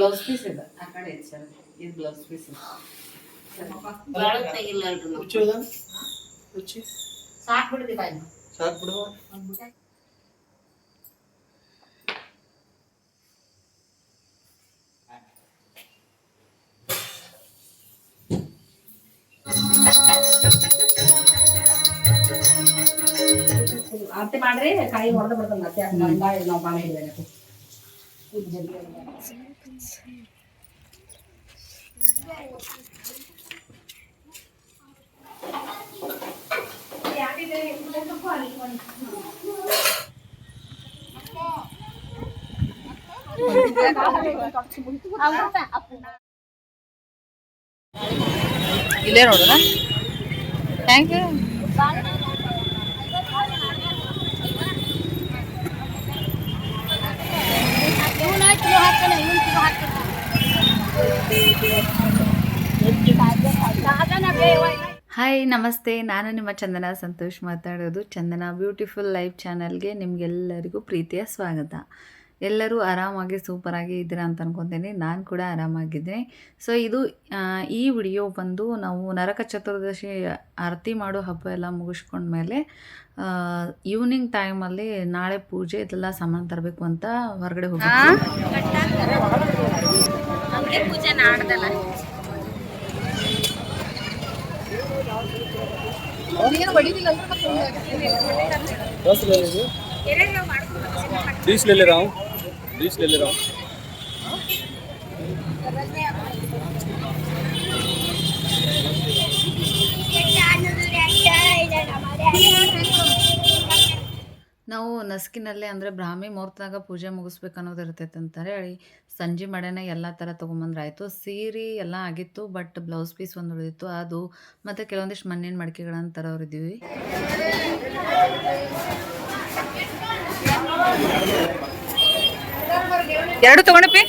Blouse piece ಇದೆ ಆ ಕಡೆ ಐತೆ ಸರ್ ಇದು ಬ್ಲೌಸ್ ಪೀಸ್ ಇದೆ ಬೆಳಗ್ ತೆಗಿಲ್ಲ ಅಲ್ರಿ ನಾವು ರುಚಿ ಹೋದ ರುಚಿ ಸಾಕ್ ಬಿಡ್ರಿ ಬಾಯ್ ಸಾಕು ಬಿಡುವ ಆರತಿ ಮಾಡ್ರಿ ಕಾಯಿ ಹೊಡೆದು ಬಿಡ್ತಾನೆ ಮತ್ತೆ ಹಂಗಾಗಿ ನಾವು ಬಾಳೆ ಹಿಡಿಬೇಕು ಇಲ್ಲೇ ನೋಡೋಣ ಥ್ಯಾಂಕ್ ಯು ಹಾಯ್ ನಮಸ್ತೆ. ನಾನು ನಿಮ್ಮ ಚಂದನ ಸಂತೋಷ್ ಮಾತಾಡೋದು. ಚಂದನ ಬ್ಯೂಟಿಫುಲ್ ಲೈಫ್ ಚಾನಲ್ಗೆ ನಿಮಗೆಲ್ಲರಿಗೂ ಪ್ರೀತಿಯ ಸ್ವಾಗತ. ಎಲ್ಲರೂ ಆರಾಮಾಗಿ ಸೂಪರಾಗಿ ಇದ್ದೀರಾ ಅಂತ ಅನ್ಕೊತೀನಿ. ನಾನು ಕೂಡ ಆರಾಮಾಗಿದ್ದೀನಿ ಸೊ ಇದು ಈ ವಿಡಿಯೋ ಬಂದು ನಾವು ನರಕ ಚತುರ್ದಶಿ ಆರತಿ ಮಾಡೋ ಹಬ್ಬ ಎಲ್ಲ ಮುಗಿಸ್ಕೊಂಡ್ಮೇಲೆ ಈವ್ನಿಂಗ್ ಟೈಮಲ್ಲಿ ನಾಳೆ ಪೂಜೆ ಇದೆಲ್ಲ ಸಾಮಾನು ತರಬೇಕು ಅಂತ ಹೊರಗಡೆ ಹೋಗಿ. ಪೂಜೆ ನಾಡ್ದಲ್ಲ दस ले लीजिए बीस ले ले रहा हूँ बीस ले ले रहा हूँ ನಾವು ನಸ್ಕಿನಲ್ಲೇ ಅಂದರೆ ಬ್ರಾಹ್ಮಿ ಮುಹೂರ್ತದಾಗ ಪೂಜೆ ಮುಗಿಸ್ಬೇಕು ಅನ್ನೋದು ಇರ್ತೈತೆ ಅಂತಾರೆ ಹೇಳಿ ಸಂಜೆ ಮಡೆನೇ ಎಲ್ಲ ಥರ ತೊಗೊಂಬಂದ್ರೆ ಆಯಿತು ಸೀರೆ ಎಲ್ಲ ಆಗಿತ್ತು ಬಟ್ ಬ್ಲೌಸ್ ಪೀಸ್ ಒಂದು ಉಳಿದಿತ್ತು ಅದು ಮತ್ತು ಕೆಲವೊಂದಿಷ್ಟು ಮಣ್ಣಿನ ಮಡಿಕೆಗಳನ್ನು ತರೋರಿದ್ದೀವಿ ಎರಡು ತಗೊಂಡಪ್ಪಿ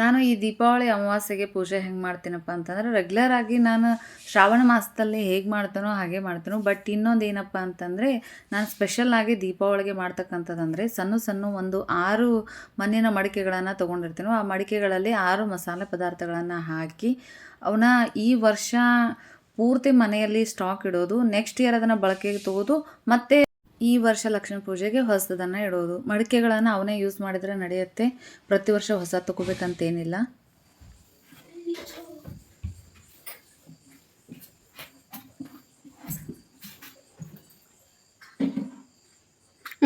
ನಾನು ಈ ದೀಪಾವಳಿ ಅಮಾವಾಸ್ಯೆಗೆ ಪೂಜೆ ಹೆಂಗೆ ಮಾಡ್ತೀನಪ್ಪ ಅಂತಂದರೆ ರೆಗ್ಯುಲರ್ ಆಗಿ ನಾನು ಶ್ರಾವಣ ಮಾಸದಲ್ಲಿ ಹೇಗೆ ಮಾಡ್ತಾನೋ ಹಾಗೆ ಮಾಡ್ತೀನೋ. ಬಟ್ ಇನ್ನೊಂದು ಏನಪ್ಪ ಅಂತಂದರೆ ನಾನು ಸ್ಪೆಷಲ್ ಆಗಿ ದೀಪಾವಳಿಗೆ ಮಾಡ್ತಕ್ಕಂಥದ್ದಂದರೆ ಸಣ್ಣ ಸಣ್ಣ ಒಂದು ಆರು ಮಣ್ಣಿನ ಮಡಿಕೆಗಳನ್ನು ತೊಗೊಂಡಿರ್ತೀನೋ, ಆ ಮಡಿಕೆಗಳಲ್ಲಿ ಆರು ಮಸಾಲೆ ಪದಾರ್ಥಗಳನ್ನು ಹಾಕಿ ಅವನ್ನ ಈ ವರ್ಷ ಪೂರ್ತಿ ಮನೆಯಲ್ಲಿ ಸ್ಟಾಕ್ ಇಡೋದು ನೆಕ್ಸ್ಟ್ ಇಯರ್ ಅದನ್ನು ಬಳಕೆಗೆ ತಗೋದು ಮತ್ತೆ ಈ ವರ್ಷ ಲಕ್ಷ್ಮೀ ಪೂಜೆಗೆ ಹೊಸದನ್ನು ಇಡೋದು. ಮಡಿಕೆಗಳನ್ನು ಅವನೇ ಯೂಸ್ ಮಾಡಿದರೆ ನಡೆಯುತ್ತೆ. ಪ್ರತಿ ವರ್ಷ ಹೊಸ ತಗೋಬೇಕಂತೇನಿಲ್ಲ.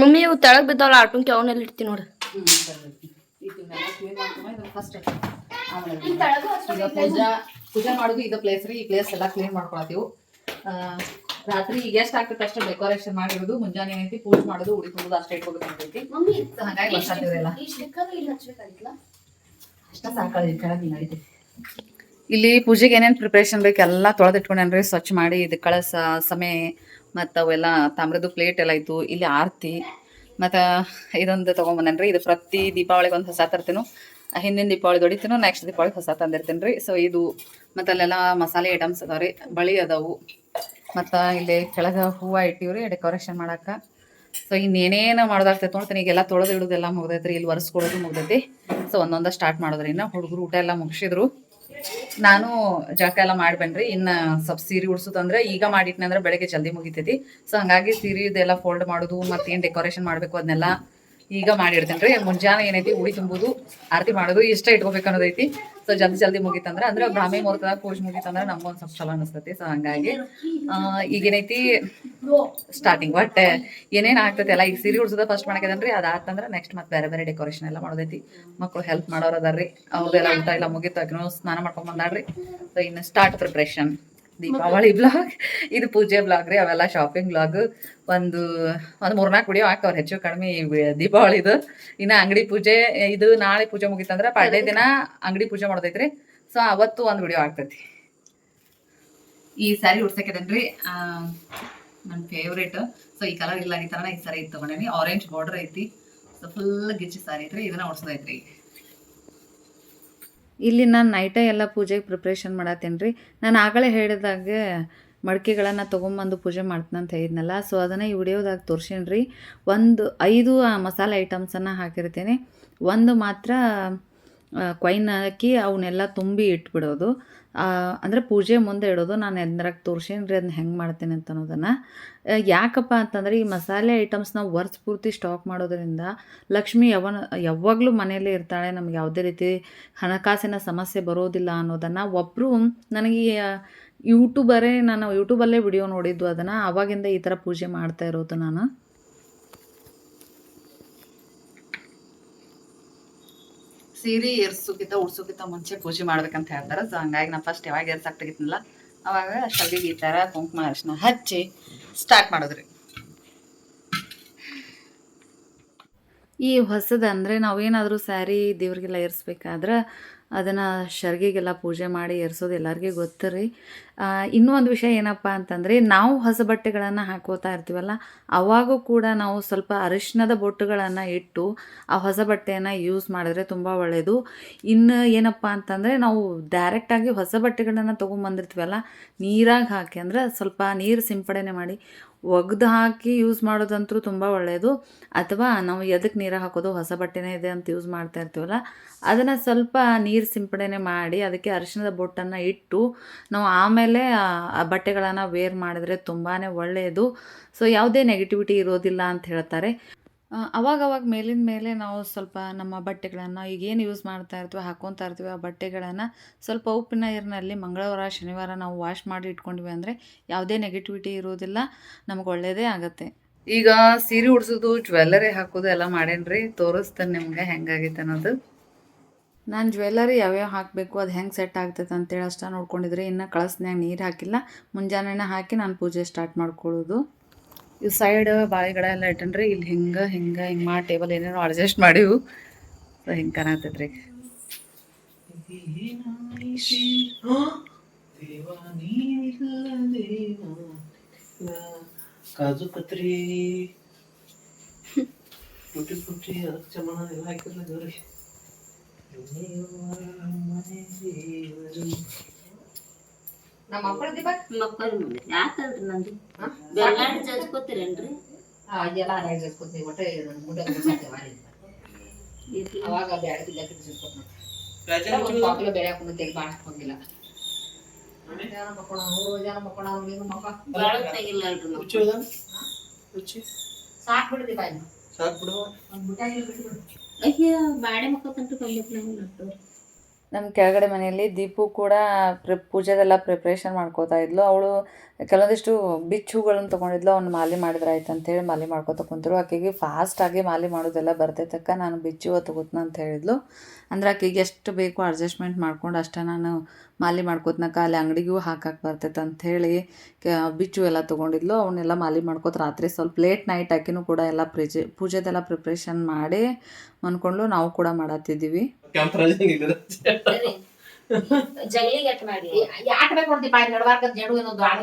ಮಮ್ಮಿ ಇವು ತೆಳಗ್ ಬಿದ್ದಾವಲ್ಲ ಆಟೋಂಕಿ ಅವನಲ್ಲಿ ಇಡ್ತೀನಿ ನೋಡು. ಫಸ್ಟ್ ಈಗ ಪೂಜಾ ಪೂಜೆ ಮಾಡೋದು ಇದು ಪ್ಲೇಸ್ ರೀ ಈ ಪ್ಲೇಸ್ ಎಲ್ಲ ಕ್ಲೀನ್ ಮಾಡ್ಕೊಳತ್ತೀವಿ. ರಾತ್ರಿ ಈಗ ಎಷ್ಟು ಆಗ್ತೈತೆ ಅಷ್ಟು ಡೆಕೋರೇಷನ್ ಮಾಡಿರೋದು ಮುಂಜಾನೆ ಏನೈತಿ ಪೂಜೆ ಮಾಡೋದು ಉಡಿ ತುಂಬುದು ಅಷ್ಟೇ ಇಟ್ಕೋಬೇಕು ಅಂತೈತಿ ಹಾಗಾಗಿ ಅಷ್ಟ ಇಲ್ಲಿ ಪೂಜೆಗೆ ಏನೇನು ಪ್ರಿಪ್ರೇಷನ್ ಬೇಕು ಎಲ್ಲ ತೊಳೆದಿಟ್ಕೊಂಡೇನ್ರಿ ಸ್ವಚ್ಛ ಮಾಡಿ ಇದು ಕಳಸ ಸಮಯ ಮತ್ತು ಅವೆಲ್ಲ ತಾಮ್ರದ್ದು ಪ್ಲೇಟ್ ಎಲ್ಲ ಇತ್ತು ಇಲ್ಲಿ ಆರತಿ ಮತ್ತು ಇದೊಂದು ತೊಗೊಂಬಂದೇನ್ರಿ ಇದು ಪ್ರತಿ ದೀಪಾವಳಿಗೆ ಒಂದು ಹೊಸ ತರ್ತೀನು. ಹಿಂದಿನ ದೀಪಾವಳಿ ದೊಡಿತೀನೋ ನೆಕ್ಸ್ಟ್ ದೀಪಾವಳಿ ಹೊಸ ತಂದಿರ್ತೀನಿ ರೀ ಸೊ ಇದು ಮತ್ತು ಅಲ್ಲೆಲ್ಲ ಮಸಾಲೆ ಐಟಮ್ಸ್ ಅದಾವೆ ರೀ. ಬಳಿ ಅದಾವು. ಮತ್ತು ಇಲ್ಲಿ ಕೆಳಗೆ ಹೂವು ಇಟ್ಟಿವ್ರಿ ಡೆಕೋರೇಷನ್ ಮಾಡಕ್ಕೆ ಸೊ ಇನ್ನೇನೇನು ಮಾಡೋದಾಗ್ತೈತೆ ನೋಡ್ತೀನಿ. ಈಗೆಲ್ಲ ತೊಳೆದು ಇಡೋದೆಲ್ಲ ಮುಗ್ದೈತ್ರಿ. ಇಲ್ಲಿ ಒರೆಸ್ಕೊಳ್ಳೋದು ಮುಗ್ದೈತಿ. ಸೊ ಒಂದೊಂದ ಸ್ಟಾರ್ಟ್ ಮಾಡಿದ್ರಿ ಇನ್ನು. ಹುಡುಗರು ಊಟ ಎಲ್ಲ ಮುಗಿಸಿದ್ರು. ನಾನು ಜಳಕ ಎಲ್ಲ ಮಾಡ್ಬೇನ್ರಿ. ಇನ್ನು ಸ್ವಲ್ಪ ಸೀರೆ ಉಡ್ಸೋದಂದ್ರೆ ಈಗ ಮಾಡಿಟ್ನಂದ್ರೆ ಬೆಳಗ್ಗೆ ಜಲ್ದಿ ಮುಗಿತೈತಿ. ಸೊ ಹಂಗಾಗಿ ಸೀರೆ ಇದೆಲ್ಲ ಫೋಲ್ಡ್ ಮಾಡೋದು ಮತ್ತೇನು ಡೆಕೋರೇಷನ್ ಮಾಡಬೇಕು ಅದನ್ನೆಲ್ಲ ಈಗ ಮಾಡಿಡ್ತೇನೆ ರೀ ಮುಂಜಾನೆ ಏನೈತಿ ಉಡಿ ತುಂಬುದು, ಆರತಿ ಮಾಡೋದು, ಇಷ್ಟ ಇಟ್ಕೋಬೇಕು ಅನ್ನೋದೈತಿ ಸೊ ಜಲ್ದಿ ಜಲ್ದಿ ಮುಗಿತಂದ್ರೆ, ಅಂದ್ರೆ ಬ್ರಾಹ್ಮಿ ಮುಹೂರ್ತದಾಗ ಪೂಜೆ ನಮ್ಗೆ ನಮ್ಗೊಂದು ಸ್ವಲ್ಪ ಚಲೋ ಅನಿಸ್ತೈತಿ. ಸೊ ಹಂಗಾಗಿ ಈಗೇನೈತಿ ಸ್ಟಾರ್ಟಿಂಗ್ ಬಟ್ ಏನೇನು ಆಗ್ತೈತಿ ಎಲ್ಲ, ಈಗ ಸೀರೆ ಉಡ್ಸೋದ ಫಸ್ಟ್ ಮಾಡಕೇದನ್ರಿ ಅದಾತಂದ್ರೆ ನೆಕ್ಸ್ಟ್ ಮತ್ತೆ ಬೇರೆ ಬೇರೆ ಡೆಕೋರೇಷನ್ ಎಲ್ಲ ಮಾಡೋದೈತಿ. ಮಕ್ಕಳು ಹೆಲ್ಪ್ ಮಾಡೋರು ಅದಾರ್ರಿ. ಅವ್ರದೆಲ್ಲ ಊಟ ಎಲ್ಲ ಮುಗೀತು ಆಕಿನೂ ಸ್ನಾನ ಮಾಡ್ಕೊಂಡ್ ಬಂದಾಡ್ರಿ ಸೊ ಇನ್ನು ಸ್ಟಾರ್ಟ್ ಪ್ರಿಪ್ರೇಷನ್ ದೀಪಾವಳಿ ಬ್ಲಾಗ್ ಇದು ಪೂಜೆ ಬ್ಲಾಗ್ ರೀ ಅವೆಲ್ಲ ಶಾಪಿಂಗ್ ಬ್ಲಾಗ್ ಒಂದು ಒಂದು ಮೂರ್ನಾಲ್ಕು ವಿಡಿಯೋ ಹಾಕವ್ರು ಹೆಚ್ಚು ಕಡಿಮೆ ದೀಪಾವಳಿದು. ಇನ್ನು ಅಂಗಡಿ ಪೂಜೆ ಇದು ನಾಳೆ ಪೂಜೆ ಮುಗೀತಂದ್ರೆ ಪಾಡ್ಯ ದಿನ ಅಂಗಡಿ ಪೂಜೆ ಮಾಡೋದೈತ್ರಿ ಸೊ ಅವತ್ತು ಒಂದು ವಿಡಿಯೋ ಆಗ್ತೈತಿ. ಈ ಸ್ಯಾರಿ ಉಡ್ಸಕ್ಕಿದನ್ರಿ? ನನ್ನ ಫೇವ್ರೇಟ್ ಸೊ ಈ ಕಲರ್ ಇಲ್ಲ ಈ ಆಗಿತ್ತಲ್ಲ ಈ ಸಾರಿ ಇತ್ತು ತಗೊಂಡೇನಿ. ಆರೆಂಜ್ ಬಾರ್ಡರ್ ಐತಿ. ಸೊ ಫುಲ್ ಗಿಚ್ಚಿ ಸ್ಯಾರಿ ಐತ್ರಿ. ಇದನ್ನ ಉಡ್ಸೋದೈತ್ರಿ. ಇಲ್ಲಿ ನಾನು ನೈಟೇ ಎಲ್ಲ ಪೂಜೆಗೆ ಪ್ರಿಪ್ರೇಷನ್ ಮಾಡತ್ತೇನೆ ರೀ ನಾನು ಆಗಲೇ ಹೇಳಿದಾಗೆ ಮಡಿಕೆಗಳನ್ನು ತೊಗೊಂಬಂದು ಪೂಜೆ ಮಾಡ್ತೀನಿ ಅಂತ ಹೇಳಿದ್ನಲ್ಲ ಸೊ ಅದನ್ನು ಈ ವಿಡಿಯೋದಾಗ ತೋರ್ಸೀನಿ ರೀ ಒಂದು ಐದು ಮಸಾಲೆ ಐಟಮ್ಸನ್ನು ಹಾಕಿರ್ತೀನಿ. ಒಂದು ಮಾತ್ರ ಕೊಯ್ನ್ ಹಾಕಿ ಅವನ್ನೆಲ್ಲ ತುಂಬಿ ಇಟ್ಬಿಡೋದು. ಅಂದರೆ ಪೂಜೆ ಮುಂದೆ ಇಡೋದು ನಾನು ಎಂದ್ರಾಗ ತೋರ್ಸೀನಿ ರೀ ಅದನ್ನ ಹೆಂಗೆ ಮಾಡ್ತೀನಿ ಅಂತ ಅನ್ನೋದನ್ನು. ಯಾಕಪ್ಪ ಅಂತಂದರೆ ಈ ಮಸಾಲೆ ಐಟಮ್ಸ್ ನಾವು ವರ್ಷ ಪೂರ್ತಿ ಸ್ಟಾಕ್ ಮಾಡೋದರಿಂದ ಲಕ್ಷ್ಮಿ ಯಾವನ, ಯಾವಾಗಲೂ ಮನೆಯಲ್ಲೇ ಇರ್ತಾಳೆ, ನಮ್ಗೆ ಯಾವುದೇ ರೀತಿ ಹಣಕಾಸಿನ ಸಮಸ್ಯೆ ಬರೋದಿಲ್ಲ ಅನ್ನೋದನ್ನು ಒಬ್ಬರು ನನಗೆ ಯೂಟ್ಯೂಬರೇ ನಾನು ಯೂಟ್ಯೂಬಲ್ಲೇ ವಿಡಿಯೋ ನೋಡಿದ್ದು ಅದನ್ನು. ಆವಾಗಿಂದ ಈ ಥರ ಪೂಜೆ ಮಾಡ್ತಾ ಇರೋದು ನಾನು. ಸೀರೆ ಏರ್ಸೋಕ್ಕಿಂತ ಉಡ್ಸೋಕ್ಕಿಂತ ಮುಂಚೆ ಪೂಜೆ ಮಾಡ್ಬೇಕಂತ ಹೇಳ್ತಾರೆ. ಸೊ ಹಂಗಾಗಿ ನಾ ಫಸ್ಟ್ ಯಾವಾಗ ಏರ್ಸಾಕ್ತಾಗಿತ್ತಲ್ಲ ಅವಾಗ ಶಲ್ಗಿಗೆ ಈ ಥರ ಕುಂಕುಮ ಅರಿಶಿನ ಹಚ್ಚಿ ಸ್ಟಾರ್ಟ್ ಮಾಡೋದ್ರಿ. ಈ ಹೊಸದು ಅಂದರೆ ನಾವೇನಾದರೂ ಸ್ಯಾರಿ ದೇವ್ರಿಗೆಲ್ಲ ಏರಿಸ್ಬೇಕಾದ್ರೆ ಅದನ್ನು ಶರ್ಗಿಗೆಲ್ಲ ಪೂಜೆ ಮಾಡಿ ಏರ್ಸೋದು ಎಲ್ಲರಿಗೂ ಗೊತ್ತು ರೀ. ಇನ್ನೂ ಒಂದು ವಿಷಯ ಏನಪ್ಪ ಅಂತಂದರೆ ನಾವು ಹೊಸ ಬಟ್ಟೆಗಳನ್ನು ಹಾಕೋತಾ ಇರ್ತೀವಲ್ಲ, ಅವಾಗೂ ಕೂಡ ನಾವು ಸ್ವಲ್ಪ ಅರಿಶಿನದ ಬೊಟ್ಟುಗಳನ್ನು ಇಟ್ಟು ಆ ಹೊಸ ಬಟ್ಟೆಯನ್ನು ಯೂಸ್ ಮಾಡಿದ್ರೆ ತುಂಬ ಒಳ್ಳೆಯದು ಇನ್ನು ಏನಪ್ಪ ಅಂತಂದರೆ ನಾವು ಡೈರೆಕ್ಟಾಗಿ ಹೊಸ ಬಟ್ಟೆಗಳನ್ನು ತೊಗೊಂಬಂದಿರ್ತೀವಲ್ಲ, ನೀರಾಗಿ ಹಾಕಿ ಅಂದರೆ ಸ್ವಲ್ಪ ನೀರು ಸಿಂಪಡಣೆ ಮಾಡಿ ಒಗ್ದು ಹಾಕಿ ಯೂಸ್ ಮಾಡೋದಂತೂ ತುಂಬ ಒಳ್ಳೆಯದು ಅಥವಾ ನಾವು ಎದಕ್ಕೆ ನೀರು ಹಾಕೋದು, ಹೊಸ ಬಟ್ಟೆನೇ ಇದೆ ಅಂತ ಯೂಸ್ ಮಾಡ್ತಾ ಇರ್ತೀವಲ್ಲ, ಅದನ್ನು ಸ್ವಲ್ಪ ನೀರು ಸಿಂಪಡಣೆ ಮಾಡಿ ಅದಕ್ಕೆ ಅರಿಶಿನದ ಬೊಟ್ಟನ್ನು ಇಟ್ಟು ನಾವು ಆಮೇಲೆ ಆ ಆ ಬಟ್ಟೆಗಳನ್ನು ವೇರ್ ಮಾಡಿದ್ರೆ ತುಂಬಾ ಒಳ್ಳೆಯದು. ಸೊ ಯಾವುದೇ ನೆಗೆಟಿವಿಟಿ ಇರೋದಿಲ್ಲ ಅಂತ ಹೇಳ್ತಾರೆ. ಅವಾಗವಾಗ ಅವಾಗ ಅವಾಗ ಮೇಲಿನ ಮೇಲೆ ನಾವು ಸ್ವಲ್ಪ ನಮ್ಮ ಬಟ್ಟೆಗಳನ್ನು ಈಗ ಏನು ಯೂಸ್ ಮಾಡ್ತಾ ಇರ್ತೀವಿ ಹಾಕ್ಕೊತಾ ಇರ್ತೀವಿ ಆ ಬಟ್ಟೆಗಳನ್ನು ಸ್ವಲ್ಪ ಉಪ್ಪಿನ ನೀರಿನಲ್ಲಿ ಮಂಗಳವಾರ, ಶನಿವಾರ ನಾವು ವಾಶ್ ಮಾಡಿ ಇಟ್ಕೊಂಡ್ವಿ ಅಂದರೆ ಯಾವುದೇ ನೆಗೆಟಿವಿಟಿ ಇರೋದಿಲ್ಲ, ನಮಗೆ ಒಳ್ಳೆಯದೇ ಆಗುತ್ತೆ. ಈಗ ಸೀರೆ ಉಡ್ಸೋದು ಜ್ಯುವೆಲ್ಲರಿ ಹಾಕೋದು ಎಲ್ಲ ಮಾಡೇನ್ರಿ? ತೋರಿಸ್ತೇನೆ ನಿಮ್ಗೆ ಹೆಂಗಾಗೈತೆ ಅನ್ನೋದು. ನಾನು ಜ್ಯುವೆಲ್ಲರಿ ಯಾವ್ಯಾವ ಹಾಕಬೇಕು, ಅದು ಹೆಂಗೆ ಸೆಟ್ ಆಗ್ತೈತೆ ಅಂತೇಳಿ ಅಷ್ಟ ನೋಡ್ಕೊಂಡಿದ್ರೆ ಇನ್ನು ಕಳಸ್ನ್ಯಾಗ ನೀರು ಹಾಕಿಲ್ಲ. ಮುಂಜಾನೆನೇ ಹಾಕಿ ನಾನು ಪೂಜೆ ಸ್ಟಾರ್ಟ್ ಮಾಡ್ಕೊಳ್ಳೋದು. ಈ ಸೈಡ್ ಬಾಳೆಗಿಡ ಎಲ್ಲ ಇಟ್ಟನ್ರಿ ಇಲ್ಲಿ ಹಿಂಗೆ ಹಿಂಗೆ ಹಿಂಗೆ ಮಾಡಿ ಟೇಬಲ್ ಏನೇನೋ ಅಡ್ಜಸ್ಟ್ ಮಾಡಿವು. ಹಿಂಗೆ ಕಾಣತ್ತೈತ್ರಿ ಕಾಜು ಕತ್ರಿ ಪುಟ್ಟಿ ಪುಟ್ಟಿ ಚಮಣ ಎಲ್ಲ ದೇವ್ರಿಗೆ. ನಮ್ಮ ಮಕ್ಕಳ ದೀಪ ಮಕ್ಕಳು ಯಾಕಲ್ರಿ ನಂದು? ಬೆಳ್ಳಾಡಿ ಜಜ್ಕೋತೀರೇನ್ರಿ? ಅದೆಲ್ಲ ಹೇಳ್ಕೊತೀವಿ ಒಟ್ಟೆ ಮುಂದೆ ಕುಡ್ಸತ್ತೆ ಮಾಡಿ ಅವಾಗ ಬ್ಯಾಡ ಬಿದ್ದಕ್ಕೆ ಒಂದು ಪಾಕಿಲ ಬೇರೆ ಹಾಕೊಂಡು ತೆಗಿ ಬಾಳ ಹೋಗಿಲ್ಲ ಜನ ಮಕ್ಕಳ ಜನ ಮಕ್ಕಳ ಸಾಕ್ ಬಿಡ್ದಿ ಬಾಯ್ ಸಾಕು ಬಿಡುವ ಒಂದು ಬುಟ್ಟಾಗಿ ಬಿಟ್ಬಿಡು ನಮ್ಮ ಕೆಳಗಡೆ ಮನೆಯಲ್ಲಿ ದೀಪು ಕೂಡ ಪ್ರಿ, ಪೂಜೆದೆಲ್ಲ ಪ್ರಿಪ್ರೇಷನ್ ಮಾಡ್ಕೋತಾ ಇದ್ಲು. ಅವಳು ಕೆಲವೊಂದಿಷ್ಟು ಬಿಚ್ಚುಗಳನ್ನು ತೊಗೊಂಡಿದ್ಲು. ಅವ್ನು ಮಾಲಿ ಮಾಡಿದ್ರೆ ಆಯ್ತು ಅಂತೇಳಿ ಮಾಲೆ ಮಾಡ್ಕೊತ ಕುಂತರು ಆಕೆಗೆ ಫಾಸ್ಟಾಗಿ ಮಾಲಿ ಮಾಡೋದೆಲ್ಲ ಬರ್ತೈತಕ್ಕ ನಾನು ಬಿಚ್ಚು ಹೂವು ತಗೋತ್ನ ಅಂತ ಹೇಳಿದ್ಲು. ಅಂದ್ರೆ ಆಕೆಗೆ ಎಷ್ಟು ಬೇಕು ಅಡ್ಜಸ್ಟ್ಮೆಂಟ್ ಮಾಡ್ಕೊಂಡು ಅಷ್ಟೇ ನಾನು ಮಾಲೆ ಮಾಡ್ಕೋತ್ನಾಕ ಅಲ್ಲಿ ಅಂಗಡಿಗೂ ಹಾಕಕ್ಕೆ ಬರ್ತೈತೆ ಅಂಥೇಳಿ ಹೇಳಿ ಬಿಚ್ಚು ಎಲ್ಲ ತೊಗೊಂಡಿದ್ಲು. ಅವನ್ನೆಲ್ಲ ಮಾಲಿ ಮಾಡ್ಕೋತ ರಾತ್ರಿ ಸ್ವಲ್ಪ ಲೇಟ್ ನೈಟ್ ಆಕಿನೂ ಕೂಡ ಎಲ್ಲ ಪ್ರಿಜೆ ಪೂಜೆದೆಲ್ಲ ಪ್ರಿಪ್ರೇಷನ್ ಮಾಡಿ ಅಂದ್ಕೊಂಡು ನಾವು ಕೂಡ ಮಾಡತ್ತಿದ್ದೀವಿ ಜಗಲಿಗೆ ಎಟ್ ಮಾಡಿ? ಯಾಕೆ ಬೇಕು ಬಾಯ್ ಜಡು ಏನೋ ದ್ವಾರ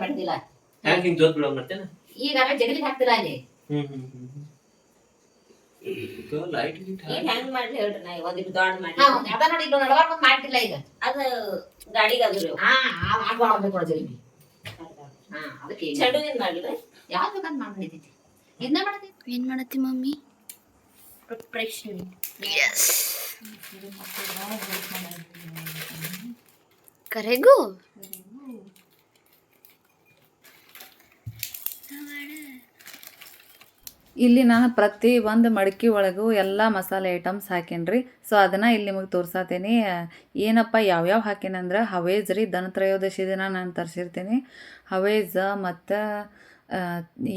ಈಗ ಜಗಲಿಗೆ ಹಾಕ್ತಿಲ್ಲ ಅಲ್ಲಿ? ಹ್ಮ್ ಹ್ಮ್ ಹ್ಮ್. ಲೈಟ್ ಹೆಂಗ್ ಮಾಡ್ಲಿ ಹೇಳ್ರಿ ನಾ ಒಂದಿಟ್ಟು ದೊಡ್ಡ ಮಾಡಿ ಅದ ನೋಡಿ ಇಲ್ಲಿ ಮಾಡ್ತಿಲ್ಲ ಈಗ. ಅದು ಗಾಡಿಗೆ ಅದು ಹಾ ಮಾಡ್ಬೇಕು ಹಾ ಅದಕ್ಕೆ ಈಗ. ಚೆಂಡುವಿನ ಮಾಡ್ಲಿ? ಯಾವ್ದು ಬೇಕಂತ ಮಾಡ್ಬಿಟ್ಟಿತಿ ಇದನ್ನ ಮಾಡತಿ ಏನ್ ಮಾಡತ್ತಿ ಮಮ್ಮಿ? ಪ್ರಿಪ್ರೇಷನ್ ಕರೆಗೂ? ಇಲ್ಲಿ ನಾನು ಪ್ರತಿ ಒಂದು ಮಡಿಕೆ ಒಳಗೂ ಎಲ್ಲ ಮಸಾಲೆ ಐಟಮ್ಸ್ ಹಾಕೇನ್ರಿ. ಸೊ ಅದನ್ನು ಇಲ್ಲಿ ನಿಮಗೆ ತೋರ್ಸಾತೀನಿ. ಏನಪ್ಪ, ಯಾವ್ಯಾವ ಹಾಕೇನಂದ್ರೆ ಹವೇಜ್ ರೀ, ಧನತ್ರಯೋದಶಿ ದಿನ ನಾನು ತರಿಸಿರ್ತೀನಿ. ಹವೇಜ ಮತ್ತು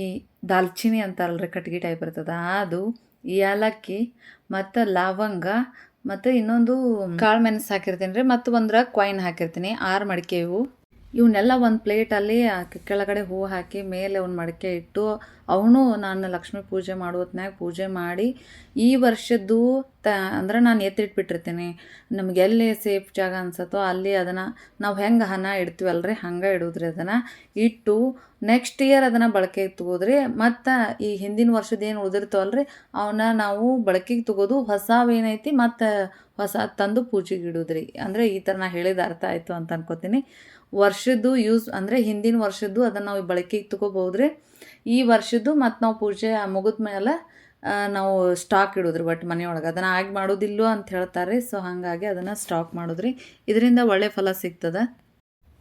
ಈ ದಾಲ್ಚಿನಿ ರೀ ಕಟ್ಗೆ ಟೈಪ್ ಇರ್ತದೆ. ಅದು, ಏಲಕ್ಕಿ ಮತ್ತು ಲವಂಗ ಮತ್ತು ಇನ್ನೊಂದು ಕಾಳು ಮೆಣಸು ಹಾಕಿರ್ತೀನಿ ರೀ ಮತ್ತು ಒಂದ್ರ ಕ್ವೈನ್ ಹಾಕಿರ್ತೀನಿ. ಆರು ಮಡಿಕೆ ಇವು. ಇವನ್ನೆಲ್ಲ ಒಂದು ಪ್ಲೇಟಲ್ಲಿ ಕೆಳಗಡೆ ಹೂವು ಹಾಕಿ, ಮೇಲೆ ಒಂದು ಮಡಿಕೆ ಇಟ್ಟು, ಅವನು ನಾನು ಲಕ್ಷ್ಮೀ ಪೂಜೆ ಮಾಡೋ ಪೂಜೆ ಮಾಡಿ, ಈ ವರ್ಷದ್ದು ತ, ಅಂದ್ರೆ ನಾನು ಎತ್ತಿಟ್ಬಿಟ್ಟಿರ್ತೀನಿ. ನಮ್ಗೆ ಎಲ್ಲಿ ಸೇಫ್ ಜಾಗ ಅನ್ಸತ್ತೋ ಅಲ್ಲಿ ಅದನ್ನು ನಾವು ಹೆಂಗೆ ಹಣ ಇಡ್ತೀವಲ್ರಿ, ಹಂಗೆ ಇಡೋದ್ರಿ ಅದನ್ನು ಇಟ್ಟು ನೆಕ್ಸ್ಟ್ ಇಯರ್ ಅದನ್ನು ಬಳಕೆಗೆ ತಗೋದ್ರಿ. ಮತ್ತು ಈ ಹಿಂದಿನ ವರ್ಷದ ಏನು ಉಳಿದಿರ್ತಾವಲ್ರಿ ಅವನ್ನ ನಾವು ಬಳಕೆಗೆ ತಗೋದು ಹೊಸವೇನೈತಿ, ಮತ್ತು ಹೊಸ ತಂದು ಪೂಜೆಗೆ ಇಡೋದ್ರಿ. ಅಂದರೆ ಈ ಥರ ನಾ ಹೇಳಿದ ಅರ್ಥ ಆಯಿತು ಅಂತ ಅನ್ಕೋತೀನಿ. ವರ್ಷದ್ದು ಯೂಸ್ ಅಂದರೆ ಹಿಂದಿನ ವರ್ಷದ್ದು ಅದನ್ನು ನಾವು ಬಳಕೆಗೆ ತಗೋಬೋದ್ರಿ ಈ ವರ್ಷದ್ದು ಮತ್ತು ನಾವು ಪೂಜೆ ಮುಗಿದ ಮೇಲೆ ನಾವು ಸ್ಟಾಕ್ ಇಡೋದ್ರಿ ಬಟ್ ಮನೆಯೊಳಗೆ. ಅದನ್ನು ಆಗಿ ಮಾಡೋದಿಲ್ಲೋ ಅಂತ ಹೇಳ್ತಾರೆ ಸೊ ಹಾಗಾಗಿ ಅದನ್ನು ಸ್ಟಾಕ್ ಮಾಡೋದ್ರಿ. ಇದರಿಂದ ಒಳ್ಳೆಯ ಫಲ ಸಿಗ್ತದೆ.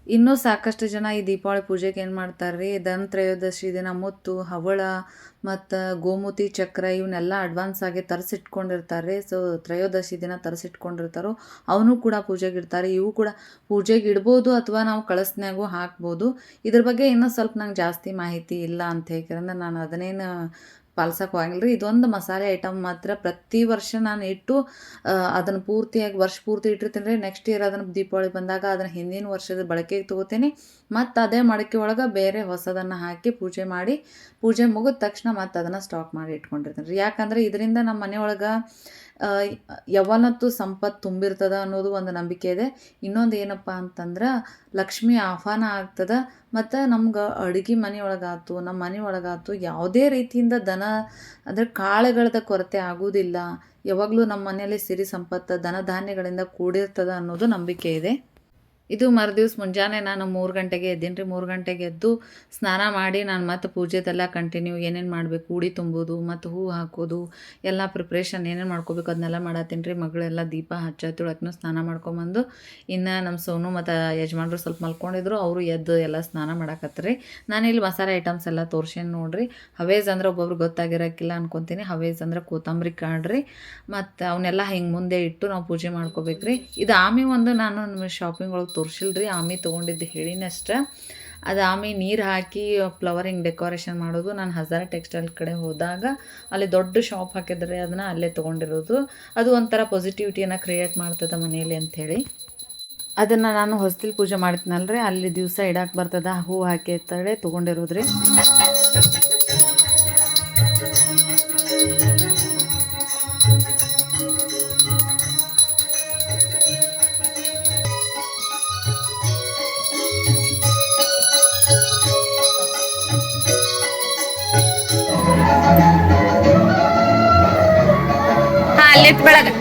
ಇನ್ನೂ ಸಾಕಷ್ಟು ಜನ ಈ ದೀಪಾವಳಿ ಪೂಜೆಗೆ ಏನು ಮಾಡ್ತಾರೆ ರೀ ಧನ್ತ್ರಯೋದಶಿ ದಿನ, ಮುತ್ತು, ಹವಳ ಮತ್ತು ಗೋಮೂತಿ, ಚಕ್ರ ಇವನ್ನೆಲ್ಲ ಅಡ್ವಾನ್ಸ್ ಆಗಿ ತರಿಸಿಟ್ಕೊಂಡಿರ್ತಾರೆ ಸೊ ತ್ರಯೋದಶಿ ದಿನ ತರಿಸಿಟ್ಕೊಂಡಿರ್ತಾರೋ, ಅವನು ಕೂಡ ಪೂಜೆಗೆ ಇಡ್ತಾರೆ. ಇವು ಕೂಡ ಪೂಜೆಗೆ ಇಡ್ಬೋದು ಅಥವಾ ನಾವು ಕಳಸ್ನ್ಯಾಗೂ ಹಾಕ್ಬೋದು. ಇದ್ರ ಬಗ್ಗೆ ಇನ್ನೂ ಸ್ವಲ್ಪ ನಂಗೆ ಜಾಸ್ತಿ ಮಾಹಿತಿ ಇಲ್ಲ ಅಂತ ಹೇಳ್ಕಿರಂದ್ರೆ ನಾನು ಅದನ್ನೇನು ಪಾಲ್ಸಕ್ಕೆ ಹೋಗಿಲ್ಲ ರೀ ಇದೊಂದು ಮಸಾಲೆ ಐಟಮ್ ಮಾತ್ರ ಪ್ರತಿ ವರ್ಷ ನಾನು ಇಟ್ಟು ಅದನ್ನು ಪೂರ್ತಿಯಾಗಿ ವರ್ಷ ಪೂರ್ತಿ ಇಟ್ಟಿರ್ತೀನಿ ರೀ ನೆಕ್ಸ್ಟ್ ಇಯರ್ ಅದನ್ನು ದೀಪಾವಳಿ ಬಂದಾಗ ಅದನ್ನು ಹಿಂದಿನ ವರ್ಷದ ಬಳಕೆಗೆ ತೊಗೋತೀನಿ. ಮತ್ತು ಅದೇ ಮಡಕೆ ಒಳಗೆ ಬೇರೆ ಹೊಸದನ್ನು ಹಾಕಿ ಪೂಜೆ ಮಾಡಿ, ಪೂಜೆ ಮುಗಿದ ತಕ್ಷಣ ಮತ್ತು ಅದನ್ನು ಸ್ಟಾಕ್ ಮಾಡಿ ಇಟ್ಕೊಂಡಿರ್ತೀನಿ ರೀ ಯಾಕಂದರೆ ಇದರಿಂದ ನಮ್ಮ ಮನೆಯೊಳಗೆ ಯಾವನತ್ತು ಸಂಪತ್ತು ತುಂಬಿರ್ತದ ಅನ್ನೋದು ಒಂದು ನಂಬಿಕೆ ಇದೆ. ಇನ್ನೊಂದು ಏನಪ್ಪ ಅಂತಂದ್ರೆ, ಲಕ್ಷ್ಮಿ ಆಹ್ವಾನ ಆಗ್ತದ. ಮತ್ತು ನಮ್ಗೆ ಅಡುಗೆ ಮನೆಯೊಳಗಾತು ನಮ್ಮ ಮನೆಯೊಳಗಾತು, ಯಾವುದೇ ರೀತಿಯಿಂದ ದನ ಅಂದರೆ ಕಾಳುಗಳದ ಕೊರತೆ ಆಗುವುದಿಲ್ಲ. ಯಾವಾಗಲೂ ನಮ್ಮ ಮನೆಯಲ್ಲಿ ಸಿರಿ ಸಂಪತ್ತು ಧನ ಧಾನ್ಯಗಳಿಂದ ಕೂಡಿರ್ತದೆ ಅನ್ನೋದು ನಂಬಿಕೆ ಇದೆ. ಇದು ಮರುದಿವ್ಸ ಮುಂಜಾನೆ ನಾನು ಮೂರು ಗಂಟೆಗೆ ಎದ್ದೀನಿ ರೀ. ಮೂರು ಗಂಟೆಗೆ ಎದ್ದು ಸ್ನಾನ ಮಾಡಿ ನಾನು ಮತ್ತೆ ಪೂಜೆದೆಲ್ಲ ಕಂಟಿನ್ಯೂ ಏನೇನು ಮಾಡಬೇಕು? ಉಡಿ ತುಂಬೋದು, ಮತ್ತು ಹೂ ಹಾಕೋದು, ಎಲ್ಲ ಪ್ರಿಪ್ರೇಷನ್ ಏನೇನು ಮಾಡ್ಕೋಬೇಕು ಅದನ್ನೆಲ್ಲ ಮಾಡತ್ತೀನಿ ರೀ. ಮಗಳೆಲ್ಲ ದೀಪ ಹಚ್ಚತ್ತಿಳಕ್ಕೂ ಸ್ನಾನ ಮಾಡ್ಕೊಂಬಂದು ಇನ್ನು ನಮ್ಮ ಸೋನು ಮತ್ತು ಯಜಮಾನ್ರು ಸ್ವಲ್ಪ ಮಲ್ಕೊಂಡಿದ್ರು, ಅವರು ಎದ್ದು ಎಲ್ಲ ಸ್ನಾನ ಮಾಡಾಕತ್ತರಿ ನಾನು ಇಲ್ಲಿ ಮಸಾಲೆ ಐಟಮ್ಸ್ ಎಲ್ಲ ತೋರ್ಸೇನು ನೋಡ್ರಿ. ಹವೇಜ್ ಅಂದ್ರೆ ಒಬ್ಬೊಬ್ರು ಗೊತ್ತಾಗಿರೋಕ್ಕಿಲ್ಲ ಅನ್ಕೊತೀನಿ. ಹವೇಜ್ ಅಂದ್ರೆ ಕೊತ್ತಂಬರಿ ಕಾಡ್ರಿ ಮತ್ತು ಅವನ್ನೆಲ್ಲ ಹಿಂಗೆ ಮುಂದೆ ಇಟ್ಟು ನಾವು ಪೂಜೆ ಮಾಡ್ಕೋಬೇಕ್ರಿ ಇದು ಆಮಿ ಒಂದು ನಾನು ಶಾಪಿಂಗ್ ಒಳಗೆ ತೋರಿಸಿಲ್ರಿ, ಆಮಿ ತೊಗೊಂಡಿದ್ದು ಹೇಳಿನಷ್ಟೇ ಅದು ಆಮಿ ನೀರು ಹಾಕಿ ಫ್ಲವರಿಂಗ್ ಡೆಕೋರೇಷನ್ ಮಾಡೋದು. ನಾನು ಹಜಾರ ಟೆಕ್ಸ್ಟೈಲ್ ಕಡೆ ಹೋದಾಗ ಅಲ್ಲಿ ದೊಡ್ಡ ಶಾಪ್ ಹಾಕಿದ್ರೆ ಅದನ್ನು ಅಲ್ಲೇ ತೊಗೊಂಡಿರೋದು. ಅದು ಒಂಥರ ಪಾಸಿಟಿವಿಟಿಯನ್ನು ಕ್ರಿಯೇಟ್ ಮಾಡ್ತದೆ ಮನೆಯಲ್ಲಿ ಅಂಥೇಳಿ. ಅದನ್ನು ನಾನು ಹೊಸ್ತಿಲ್ ಪೂಜೆ ಮಾಡ್ತೀನಲ್ರಿ. ಅಲ್ಲಿ ದಿವಸ ಇಡಕ್ಕೆ ಬರ್ತದೆ. ಹೂ ಹಾಕಿ ತೊಗೊಂಡಿರೋದ್ರಿ. ಹಾ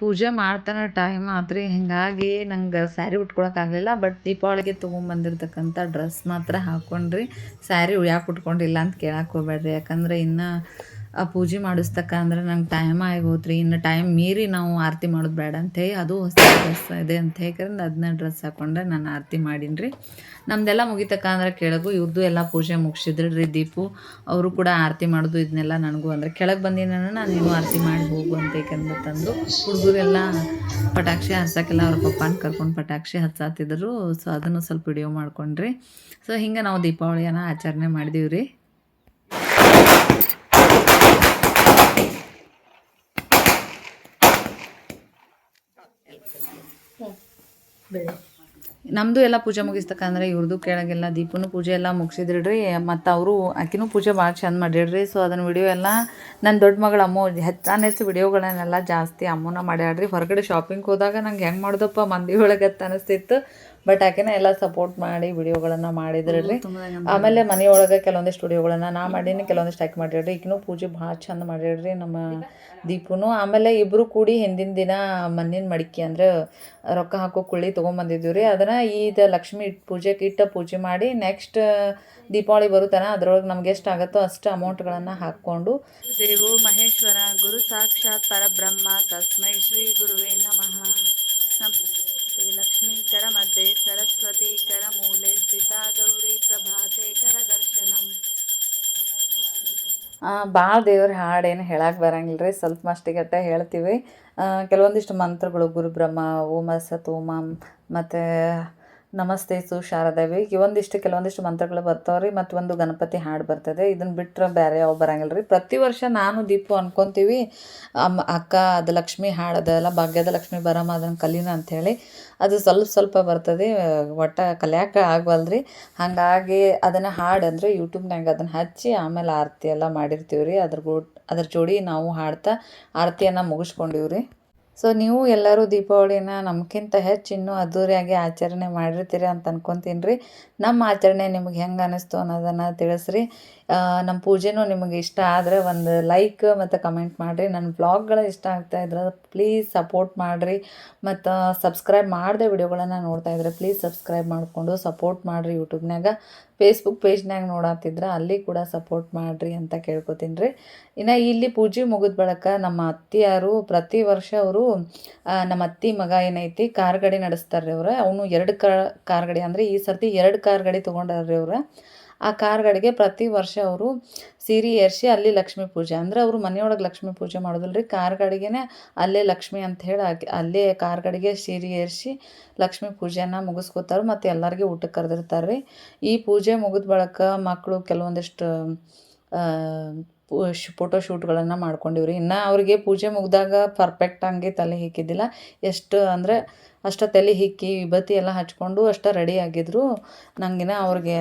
ಪೂಜೆ ಮಾಡ್ತಾನೆ ಟೈಮ್ ಆತ್ರಿ. ಹಿಂಗಾಗಿ ನಂಗೆ ಸ್ಯಾರಿ ಉಟ್ಕೊಳಕ್ಕಾಗಲಿಲ್ಲ ಬಟ್ ದೀಪಾವಳಿಗೆ ತೊಗೊಂಬಂದಿರ್ತಕ್ಕಂಥ ಡ್ರೆಸ್ ಮಾತ್ರ ಹಾಕ್ಕೊಂಡ್ರಿ ಸ್ಯಾರಿ ಯಾಕೆ ಉಟ್ಕೊಂಡಿಲ್ಲ ಅಂತ ಕೇಳಕ್ಕೆ ಹೋಗ್ಬೇಡ್ರಿ. ಯಾಕಂದ್ರೆ ಇನ್ನು ಆ ಪೂಜೆ ಮಾಡಿಸ್ತಕ್ಕ ಅಂದ್ರೆ ನಂಗೆ ಟೈಮ್ ಆಗೋತ್ರಿ. ಇನ್ನು ಟೈಮ್ ಮೀರಿ ನಾವು ಆರತಿ ಮಾಡೋದು ಬೇಡ ಅಂತೇಳಿ ಅದು ಹೊಸ ಡ್ರೆಸ್ ಇದೆ ಅಂತ ಹೇಳ್ಕಂದು ಅದನ್ನ ಡ್ರೆಸ್ ಹಾಕೊಂಡೆ ನಾನು ಆರತಿ ಮಾಡೀನಿ ನಮ್ದೆಲ್ಲ ಮುಗಿತಕ್ಕ ಅಂದ್ರೆ ಕೆಳಗು ಇವ್ರದ್ದು ಎಲ್ಲ ಪೂಜೆ ಮುಗಿಸಿದ್ರಿ ದೀಪು. ಅವರು ಕೂಡ ಆರತಿ ಮಾಡೋದು ಇದನ್ನೆಲ್ಲ ನನಗೂ ಅಂದ್ರೆ ಕೆಳಗೆ ಬಂದಿನ ನಾನು ನೀನು ಆರತಿ ಮಾಡಿ ಹೋಗು ಅಂತ ಏಕೆಂದ್ರೆ ತಂದು ಹುಡುಗರೆಲ್ಲ ಪಟಾಕ್ಷಿ ಹಚ್ಚಕ್ಕೆಲ್ಲ ಅವ್ರ ಪಪ್ಪನ ಕರ್ಕೊಂಡು ಪಟಾಕ್ಷಿ ಹಚ್ಚಾತಿದ್ರು. ಸೊ ಅದನ್ನು ಸ್ವಲ್ಪ ವಿಡಿಯೋ ಮಾಡ್ಕೊಂಡ್ರಿ. ಸೊ ಹಿಂಗೆ ನಾವು ದೀಪಾವಳಿಯನ್ನ ಆಚರಣೆ ಮಾಡಿದೀವಿ ರೀ ನಮ್ಮದು ಎಲ್ಲ ಪೂಜೆ ಮುಗಿಸ್ತಕ್ಕಂದ್ರೆ ಇವ್ರದ್ದು ಕೆಳಗೆಲ್ಲ ದೀಪನು ಪೂಜೆ ಎಲ್ಲ ಮುಗಿಸಿದ್ರಿ ಮತ್ತು ಅವರು ಆಕಿನೂ ಪೂಜೆ ಭಾಳ ಚಂದ ಮಾಡಿಡ್ರಿ ಸೊ ಅದನ್ನ ವಿಡಿಯೋ ಎಲ್ಲ ನನ್ನ ದೊಡ್ಡ ಮಗಳ ಅಮ್ಮ ಹೆಚ್ಚಾನ ಹೆಚ್ಚು ವಿಡಿಯೋಗಳನ್ನೆಲ್ಲ ಜಾಸ್ತಿ ಅಮ್ಮನ ಮಾಡ್ಯಾಡ್ರಿ ಹೊರಗಡೆ ಶಾಪಿಂಗ್ ಹೋದಾಗ ನಂಗೆ ಹೆಂಗೆ ಮಾಡಿದಪ್ಪ ಮಂದಿ ಒಳಗೆ ಅಂತ ಅನಿಸ್ತಿತ್ತು. ಬಟ್ ಆಕೆನ ಎಲ್ಲ ಸಪೋರ್ಟ್ ಮಾಡಿ ವಿಡಿಯೋಗಳನ್ನು ಮಾಡಿದ್ರಲ್ಲಿ. ಆಮೇಲೆ ಮನೆಯೊಳಗೆ ಕೆಲವೊಂದಿಷ್ಟು ವಿಡಿಯೋಗಳನ್ನು ನಾ ಮಾಡೀನಿ ಕೆಲವೊಂದಿಷ್ಟು ಆಕೆ ಮಾಡಿರಿ ಈಗಿನೂ ಪೂಜೆ ಭಾಳ ಚಂದ ಮಾಡಿರಿ ನಮ್ಮ ದೀಪುನು. ಆಮೇಲೆ ಇಬ್ಬರು ಕೂಡಿ ಹಿಂದಿನ ದಿನ ಮಣ್ಣಿನ ಮಡಿಕೆ ಅಂದ್ರೆ ರೊಕ್ಕ ಹಾಕೋ ಕುಳ್ಳಿ ತೊಗೊಂಬಂದಿದ್ದೀವಿ ರೀ. ಅದನ್ನು ಇದು ಲಕ್ಷ್ಮಿ ಇಟ್ಟು ಪೂಜೆಗೆ ಇಟ್ಟು ಪೂಜೆ ಮಾಡಿ ನೆಕ್ಸ್ಟ್ ದೀಪಾವಳಿ ಬರುತ್ತಾನ ಅದ್ರೊಳಗೆ ನಮ್ಗೆ ಎಷ್ಟು ಆಗುತ್ತೋ ಅಷ್ಟು ಅಮೌಂಟ್ಗಳನ್ನು ಹಾಕ್ಕೊಂಡು. ದೇವು ಮಹೇಶ್ವರ ಗುರು ಸಾಕ್ಷಾತ್ ಪರಬ್ರಹ್ಮ ತಸ್ಮೈ ಶ್ರೀ ಗುರುವೇ ನಮಃ ನಮಸ್ತೆ ಲಕ್ಷ್ಮೀ ಕರ ಮಧ್ಯೆ ಸರಸ್ವತಿ ಕರ ಮೂಲೆ ಸೀತಾ ಗೌರಿ ಪ್ರಭಾತೆ ಕರ ದರ್ಶನಂ ಭಾಳ ದೇವ್ರ ಹಾಡೇನು ಹೇಳಕ್ಕೆ ಬರಂಗಿಲ್ಲ ರೀ ಸ್ವಲ್ಪ ಮಷ್ಟಿಗಟ್ಟೆ ಹೇಳ್ತೀವಿ. ಕೆಲವೊಂದಿಷ್ಟು ಮಂತ್ರಗಳು ಗುರುಬ್ರಹ್ಮ, ಓಮ ಸತ್, ಓಮಂ, ಮತ್ತು ನಮಸ್ತೆ ಸು ಶಾರದೇವಿ ಒಂದಿಷ್ಟು ಕೆಲವೊಂದಿಷ್ಟು ಮಂತ್ರಗಳು ಬರ್ತಾವ್ರಿ, ಮತ್ತು ಒಂದು ಗಣಪತಿ ಹಾಡು ಬರ್ತದೆ. ಇದನ್ನು ಬಿಟ್ಟರೆ ಬೇರೆ ಯಾವ ಬರಂಗಿಲ್ಲ ರೀ ಪ್ರತಿ ವರ್ಷ ನಾನು ದೀಪು ಅನ್ಕೊತೀವಿ ಅಮ್ಮ ಅಕ್ಕ ಅದು ಲಕ್ಷ್ಮಿ ಹಾಡು ಭಾಗ್ಯದ ಲಕ್ಷ್ಮಿ ಬರಮ್ಮ ಅದನ್ನು ಕಲೀನ ಅಂಥೇಳಿ ಅದು ಸ್ವಲ್ಪ ಸ್ವಲ್ಪ ಬರ್ತದೆ, ಒಟ್ಟು ಕಲಿಯಾಕ ಆಗವಲ್ರಿ ಹಾಗಾಗಿ ಅದನ್ನು ಹಾಡು ಅಂದರೆ ಯೂಟ್ಯೂಬ್ನಾಗ ಅದನ್ನು ಹಚ್ಚಿ ಆಮೇಲೆ ಆರತಿ ಎಲ್ಲ ಮಾಡಿರ್ತೀವಿ ರೀ ಅದ್ರ ಗೂಟ್ ಅದ್ರ ಜೋಡಿ ನಾವು ಹಾಡ್ತಾ ಆರತಿಯನ್ನು ಮುಗಿಸ್ಕೊಂಡೀವಿ ರೀ ಸೊ ನೀವು ಎಲ್ಲರೂ ದೀಪಾವಳಿನ ನಮಗಿಂತ ಹೆಚ್ಚು ಇನ್ನೂ ಅದ್ದೂರಿಯಾಗಿ ಆಚರಣೆ ಮಾಡಿರ್ತೀರಿ ಅಂತ ಅನ್ಕೊತೀನಿ ರೀ ನಮ್ಮ ಆಚರಣೆ ನಿಮ್ಗೆ ಹೆಂಗೆ ಅನ್ನಿಸ್ತು ಅನ್ನೋದನ್ನು ತಿಳಿಸ್ರಿ. ನಮ್ಮ ಪೂಜೆನೂ ನಿಮಗೆ ಇಷ್ಟ ಆದರೆ ಒಂದು ಲೈಕ್ ಮತ್ತು ಕಮೆಂಟ್ ಮಾಡಿರಿ. ನನ್ನ ಬ್ಲಾಗ್ಗಳು ಇಷ್ಟ ಆಗ್ತಾ ಇದ್ರೆ ಪ್ಲೀಸ್ ಸಪೋರ್ಟ್ ಮಾಡಿರಿ. ಮತ್ತು ಸಬ್ಸ್ಕ್ರೈಬ್ ಮಾಡದೆ ವಿಡಿಯೋಗಳನ್ನು ನೋಡ್ತಾ ಇದ್ರೆ ಪ್ಲೀಸ್ ಸಬ್ಸ್ಕ್ರೈಬ್ ಮಾಡಿಕೊಂಡು ಸಪೋರ್ಟ್ ಮಾಡಿರಿ ಯೂಟ್ಯೂಬ್ನಾಗ ಫೇಸ್ಬುಕ್ ಪೇಜ್ನಾಗ ನೋಡತ್ತಿದ್ರೆ ಅಲ್ಲಿ ಕೂಡ ಸಪೋರ್ಟ್ ಮಾಡಿರಿ ಅಂತ ಕೇಳ್ಕೊತೀನಿ ರೀ. ಇನ್ನು ಇಲ್ಲಿ ಪೂಜೆ ಮುಗಿದ ಬಳಿಕ ನಮ್ಮ ಅತ್ತಿಯಾರು ಪ್ರತಿ ವರ್ಷ ಅವರು ನಮ್ಮ ಅತ್ತಿ ಮಗ ಏನೈತಿ, ಕಾರ್ ಗಾಡಿ ನಡೆಸ್ತಾರೆ ರೀ ಅವ್ರು. ಅವನು ಎರಡು ಕಾರ್ ಗಾಡಿ ಅಂದರೆ ಈ ಸರ್ತಿ ಎರಡು ಕಾರ್ ಗಾಡಿ ತೊಗೊಂಡಾರ್ರಿ ಅವ್ರು. ಆ ಕಾರ್ಗಳಿಗೆ ಪ್ರತಿ ವರ್ಷ ಅವರು ಸೀರೆ ಏರಿಸಿ ಅಲ್ಲಿ ಲಕ್ಷ್ಮೀ ಪೂಜೆ. ಅಂದ್ರೆ ಅವರು ಮನೆಯೊಳಗೆ ಲಕ್ಷ್ಮೀ ಪೂಜೆ ಮಾಡೋದಿಲ್ಲ ರೀ ಕಾರ್ ಗಾಡಿಗೆನೆ ಅಲ್ಲೇ ಲಕ್ಷ್ಮಿ ಅಂತ ಹೇಳಿ ಅಲ್ಲೇ ಕಾರ್ಗಳಿಗೆ ಸೀರಿ ಏರಿಸಿ ಲಕ್ಷ್ಮೀ ಪೂಜೆಯನ್ನು ಮುಗಿಸ್ಕೋತಾರೆ ಮತ್ತು ಎಲ್ಲರಿಗೆ ಊಟಕ್ಕೆ ಕರೆದಿರ್ತಾರೆ ರೀ. ಈ ಪೂಜೆ ಮುಗಿದ ಬಳಿಕ ಮಕ್ಕಳು ಕೆಲವೊಂದಿಷ್ಟು ಫೋಟೋ ಶೂಟ್ಗಳನ್ನು ಮಾಡ್ಕೊಂಡಿವ್ರಿ ಇನ್ನು ಅವ್ರಿಗೆ ಪೂಜೆ ಮುಗಿದಾಗ ಪರ್ಫೆಕ್ಟ್ ಹಂಗೆ ತಲೆ ಹಿಕ್ಕಿದ್ದಿಲ್ಲ. ಎಷ್ಟು ಅಂದರೆ ಅಷ್ಟ ತಲೆ ಹಿಕ್ಕಿ, ವಿಭತಿ ಎಲ್ಲ ಹಚ್ಕೊಂಡು ಅಷ್ಟ ರೆಡಿ ಆಗಿದ್ರು. ನನಗಿನ ಅವ್ರಿಗೆ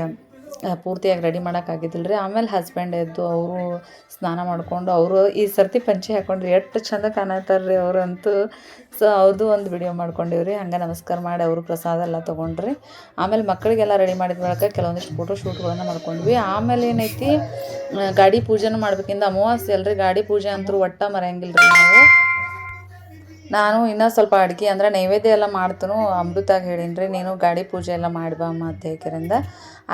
ಪೂರ್ತಿಯಾಗಿ ರೆಡಿ ಮಾಡೋಕ್ಕಾಗಿದ್ದಿಲ್ಲ ರೀ ಆಮೇಲೆ ಹಸ್ಬೆಂಡ್ ಎದ್ದು ಅವರು ಸ್ನಾನ ಮಾಡಿಕೊಂಡು ಅವರು ಈ ಸರ್ತಿ ಪಂಚೆ ಹಾಕ್ಕೊಂಡ್ರಿ ಎಷ್ಟು ಚಂದ ಕಾಣತ್ತಾರ ರೀ ಅವರಂತೂ. ಸೊ ಅವ್ರದ್ದು ಒಂದು ವಿಡಿಯೋ ಮಾಡ್ಕೊಂಡಿವ್ರಿ. ಹಂಗೆ ನಮಸ್ಕಾರ ಮಾಡಿ ಅವರು ಪ್ರಸಾದ ಎಲ್ಲ ತೊಗೊಂಡ್ರಿ. ಆಮೇಲೆ ಮಕ್ಕಳಿಗೆಲ್ಲ ರೆಡಿ ಮಾಡಿದ ಬಳಿಕ ಕೆಲವೊಂದಿಷ್ಟು ಫೋಟೋ ಶೂಟ್ಗಳನ್ನು ಮಾಡ್ಕೊಂಡ್ವಿ. ಆಮೇಲೆ ಏನೈತಿ ಗಾಡಿ ಪೂಜೆನೂ ಮಾಡ್ಬೇಕಿಂದ ಅಮಾವಾಸ್ಯೆ ಅಲ್ರಿ. ಗಾಡಿ ಪೂಜೆ ಅಂತೂ ಒಟ್ಟ ಮರೆಯಂಗಿಲ್ಲ ರೀ ನಾವು. ನಾನು ಇನ್ನೂ ಸ್ವಲ್ಪ ಅಡ್ಗೆ ಅಂದ್ರೆ ನೈವೇದ್ಯ ಎಲ್ಲ ಮಾಡ್ತನು. ಅಮೃತಾಗಿ ಹೇಳಿನಿ ರೀ ನೀನು ಗಾಡಿ ಪೂಜೆ ಎಲ್ಲ ಮಾಡಿ ಬಾ ಅಂತ